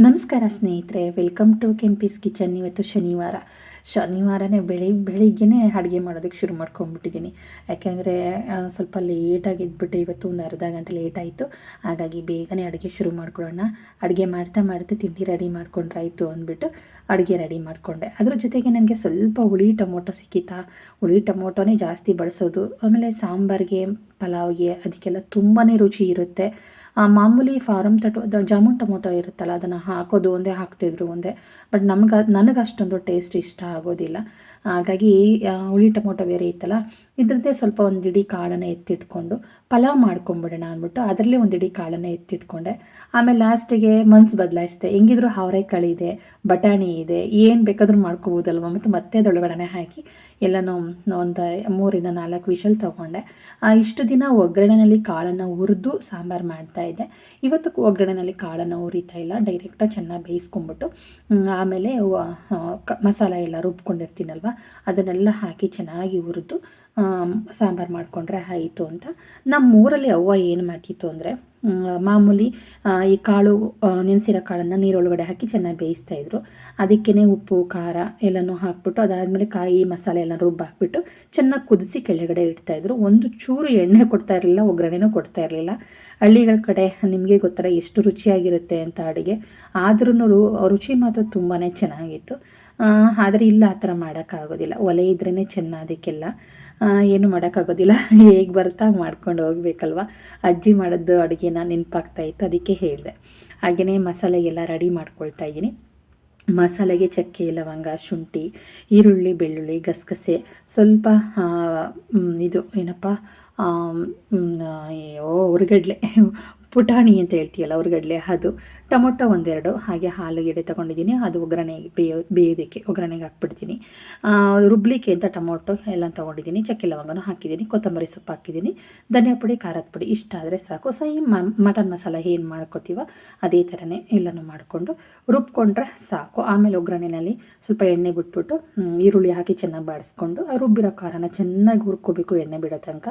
ನಮಸ್ಕಾರ ಸ್ನೇಹಿತರೆ welcome to Kempi's kitchen. ಇವತ್ತು ಶನಿವಾರ. ಶನಿವಾರನೇ ಬೆಳಿ, ಬೆಳಿಗ್ಗೆನೇ ಅಡುಗೆ ಮಾಡೋದಕ್ಕೆ ಶುರು ಮಾಡ್ಕೊಂಡ್ಬಿಟ್ಟಿದ್ದೀನಿ. ಯಾಕೆಂದರೆ ಸ್ವಲ್ಪ ಲೇಟಾಗಿ ಎದ್ಬಿಟ್ಟೆ ಇವತ್ತು ಒಂದು ಅರ್ಧ ಗಂಟೆ ಲೇಟ್ ಆಯಿತು. ಹಾಗಾಗಿ ಬೇಗನೆ ಅಡುಗೆ ಶುರು ಮಾಡ್ಕೊಳ್ಳೋಣ. ಅಡುಗೆ ಮಾಡ್ತಾ ಮಾಡ್ತಾ ತಿಂಡಿ ರೆಡಿ ಮಾಡ್ಕೊಂಡ್ರಾಯಿತು ಅಂದ್ಬಿಟ್ಟು ಅಡುಗೆ ರೆಡಿ ಮಾಡಿಕೊಂಡೆ. ಅದ್ರ ಜೊತೆಗೆ ನನಗೆ ಸ್ವಲ್ಪ ಹುಳಿ ಟೊಮೊಟೊ ಸಿಕ್ಕಿತಾ ಹುಳಿ ಟೊಮೊಟೊನೇ ಜಾಸ್ತಿ ಬಳಸೋದು. ಆಮೇಲೆ ಸಾಂಬಾರಿಗೆ, ಪಲಾವ್ಗೆ ಅದಕ್ಕೆಲ್ಲ ತುಂಬಾ ರುಚಿ ಇರುತ್ತೆ. ಮಾಮೂಲಿ ಫಾರಮ್ ತಟೊ ಜಾಮೂನ್ ಟೊಮೊಟೊ ಇರುತ್ತಲ್ಲ, ಅದನ್ನು ಹಾಕೋದು ಒಂದೇ, ಹಾಕ್ತಿದ್ರು ಒಂದೇ. ಬಟ್ ನಮ್ಗೆ ನನಗೆ ಅಷ್ಟೊಂದು ಟೇಸ್ಟ್ ಇಷ್ಟ ಆಗೋದಿಲ್ಲ. ಹಾಗಾಗಿ ಹುಳಿ ಟೊಮೊಟೊ ಬೇರೆ ಇತ್ತಲ್ಲ, ಇದ್ರದ್ದೇ ಸ್ವಲ್ಪ ಒಂದು ಇಡೀ ಕಾಳನ್ನು ಎತ್ತಿಟ್ಕೊಂಡು, ಪಲಾವ್ ಮಾಡ್ಕೊಂಬಿಡೋಣ ಅಂದ್ಬಿಟ್ಟು ಅದರಲ್ಲೇ ಒಂದು ಇಡೀ ಕಾಳನ್ನು ಎತ್ತಿಟ್ಕೊಂಡೆ. ಆಮೇಲೆ ಲಾಸ್ಟಿಗೆ ಮನ್ಸು ಬದಲಾಯಿಸಿದೆ. ಹೆಂಗಿದ್ರು ಇದೆ ಬಟಾಣಿ ಇದೆ, ಏನು ಬೇಕಾದರೂ ಮಾಡ್ಕೋಬೋದಲ್ವ? ಮತ್ತು ಮತ್ತೆ ಅದೊಳಗಡೆ ಹಾಕಿ ಎಲ್ಲನೂ, ಒಂದು ಮೂರಿಂದ ನಾಲ್ಕು ವಿಷಲ್ ತೊಗೊಂಡೆ. ಇಷ್ಟು ದಿನ ಒಗ್ಗರಣೆಯಲ್ಲಿ ಕಾಳನ್ನು ಹುರಿದು ಸಾಂಬಾರು ಮಾಡ್ತಾಯಿದ್ದೆ ಇವತ್ತು ಒಗ್ಗರಣೆಯಲ್ಲಿ ಕಾಳನ್ನು ಹುರಿತಾ ಇಲ್ಲ ಡೈರೆಕ್ಟಾಗಿ ಚೆನ್ನಾಗಿ ಬೇಯಿಸ್ಕೊಂಬಿಟ್ಟು ಆಮೇಲೆ ಮಸಾಲ ಎಲ್ಲ ರುಬ್ಕೊಂಡಿರ್ತೀನಲ್ವ ಅದನ್ನೆಲ್ಲ ಹಾಕಿ ಚೆನ್ನಾಗಿ ಹುರಿದು ಸಾಂಬಾರು ಮಾಡಿಕೊಂಡ್ರೆ ಆಯಿತು ಅಂತ. ನಮ್ಮೂರಲ್ಲಿ ಅವ್ವ ಏನು ಮಾಡ್ತಿತ್ತು ಅಂದರೆ ಮಾಮೂಲಿ ಈ ಕಾಳು ನೆನೆಸಿರೋ ಕಾಳನ್ನು ನೀರೊಳಗಡೆ ಹಾಕಿ ಚೆನ್ನಾಗಿ ಬೇಯಿಸ್ತಾ ಇದ್ರು. ಅದಕ್ಕೇ ಉಪ್ಪು, ಖಾರ ಎಲ್ಲನೂ ಹಾಕ್ಬಿಟ್ಟು, ಅದಾದಮೇಲೆ ಕಾಯಿ ಮಸಾಲೆ ಎಲ್ಲ ರುಬ್ಬ ಹಾಕ್ಬಿಟ್ಟು ಚೆನ್ನಾಗಿ ಕುದಿಸಿ ಕೆಳಗಡೆ ಇಡ್ತಾಯಿದ್ರು ಒಂದು ಚೂರು ಎಣ್ಣೆ ಕೊಡ್ತಾ ಇರಲಿಲ್ಲ, ಒಗ್ಗರಣೆನೂ ಕೊಡ್ತಾ ಇರಲಿಲ್ಲ. ಹಳ್ಳಿಗಳ ಕಡೆ ನಿಮಗೆ ಗೊತ್ತಲ್ಲ ಎಷ್ಟು ರುಚಿಯಾಗಿರುತ್ತೆ ಅಂತ ಅಡುಗೆ. ಆದ್ರೂ ರುಚಿ ಮಾತ್ರ ತುಂಬಾ ಚೆನ್ನಾಗಿತ್ತು. ಆದರೆ ಇಲ್ಲ ಆ ಥರ ಮಾಡೋಕ್ಕಾಗೋದಿಲ್ಲ. ಒಲೆ ಇದ್ರೇ ಚೆನ್ನ ಅದಕ್ಕೆಲ್ಲ ಏನು ಮಾಡೋಕ್ಕಾಗೋದಿಲ್ಲ. ಹೇಗೆ ಬರ್ತಾ ಮಾಡ್ಕೊಂಡು ಹೋಗ್ಬೇಕಲ್ವ? ಅಜ್ಜಿ ಮಾಡೋದು ಅಡುಗೆನ ನೆನಪಾಗ್ತಾ ಇತ್ತು, ಅದಕ್ಕೆ ಹೇಳಿದೆ. ಹಾಗೆಯೇ ಮಸಾಲೆಗೆಲ್ಲ ರೆಡಿ ಮಾಡ್ಕೊಳ್ತಾ ಇದ್ದೀನಿ. ಮಸಾಲೆಗೆ ಚಕ್ಕೆ, ಲವಂಗ, ಶುಂಠಿ, ಈರುಳ್ಳಿ, ಬೆಳ್ಳುಳ್ಳಿ, ಗಸಗಸೆ, ಸ್ವಲ್ಪ ಇದು ಏನಪ್ಪ? ಅಯ್ಯೋ, ಉರ್ಗಡ್ಲೆ. ಪುಟಾಣಿ ಅಂತ ಹೇಳ್ತೀಯಲ್ಲ ಅವ್ರಗಡ್ಲೆ ಅದು ಟೊಮೊಟೊ ಒಂದೆರಡು, ಹಾಗೆ ಹಾಲುಗೆಡೆ ತೊಗೊಂಡಿದ್ದೀನಿ. ಅದು ಒಗ್ಗರಣೆಗೆ ಬೇಯೋ, ಬೇಯೋದಕ್ಕೆ ಒಗ್ಗರಣೆಗೆ ಹಾಕ್ಬಿಡ್ತೀನಿ. ರುಬ್ಲಿಕ್ಕೆ ಅಂತ ಟೊಮೊಟೊ ಎಲ್ಲ ತೊಗೊಂಡಿದ್ದೀನಿ. ಚಕ್ಕೆ ಲವಂಗನೂ ಹಾಕಿದ್ದೀನಿ. ಕೊತ್ತಂಬರಿ ಸೊಪ್ಪು ಹಾಕಿದ್ದೀನಿ. ಧನಿಯಾ ಪುಡಿ, ಖಾರದ ಪುಡಿ, ಇಷ್ಟ ಆದರೆ ಸಾಕು. ಸೈ ಮಟನ್ ಮಸಾಲ ಏನು ಮಾಡ್ಕೊತೀವೋ ಅದೇ ಥರನೇ ಎಲ್ಲನೂ ಮಾಡಿಕೊಂಡು ರುಬ್ಕೊಂಡ್ರೆ ಸಾಕು. ಆಮೇಲೆ ಒಗ್ಗರಣೆಯಲ್ಲಿ ಸ್ವಲ್ಪ ಎಣ್ಣೆ ಬಿಟ್ಬಿಟ್ಟು ಈರುಳ್ಳಿ ಹಾಕಿ ಚೆನ್ನಾಗಿ ಬಾಡಿಸ್ಕೊಂಡು, ರುಬ್ಬಿರೋ ಖಾರನ ಚೆನ್ನಾಗಿ ಹುರ್ಕೋಬೇಕು ಎಣ್ಣೆ ಬಿಡೋ ತನಕ.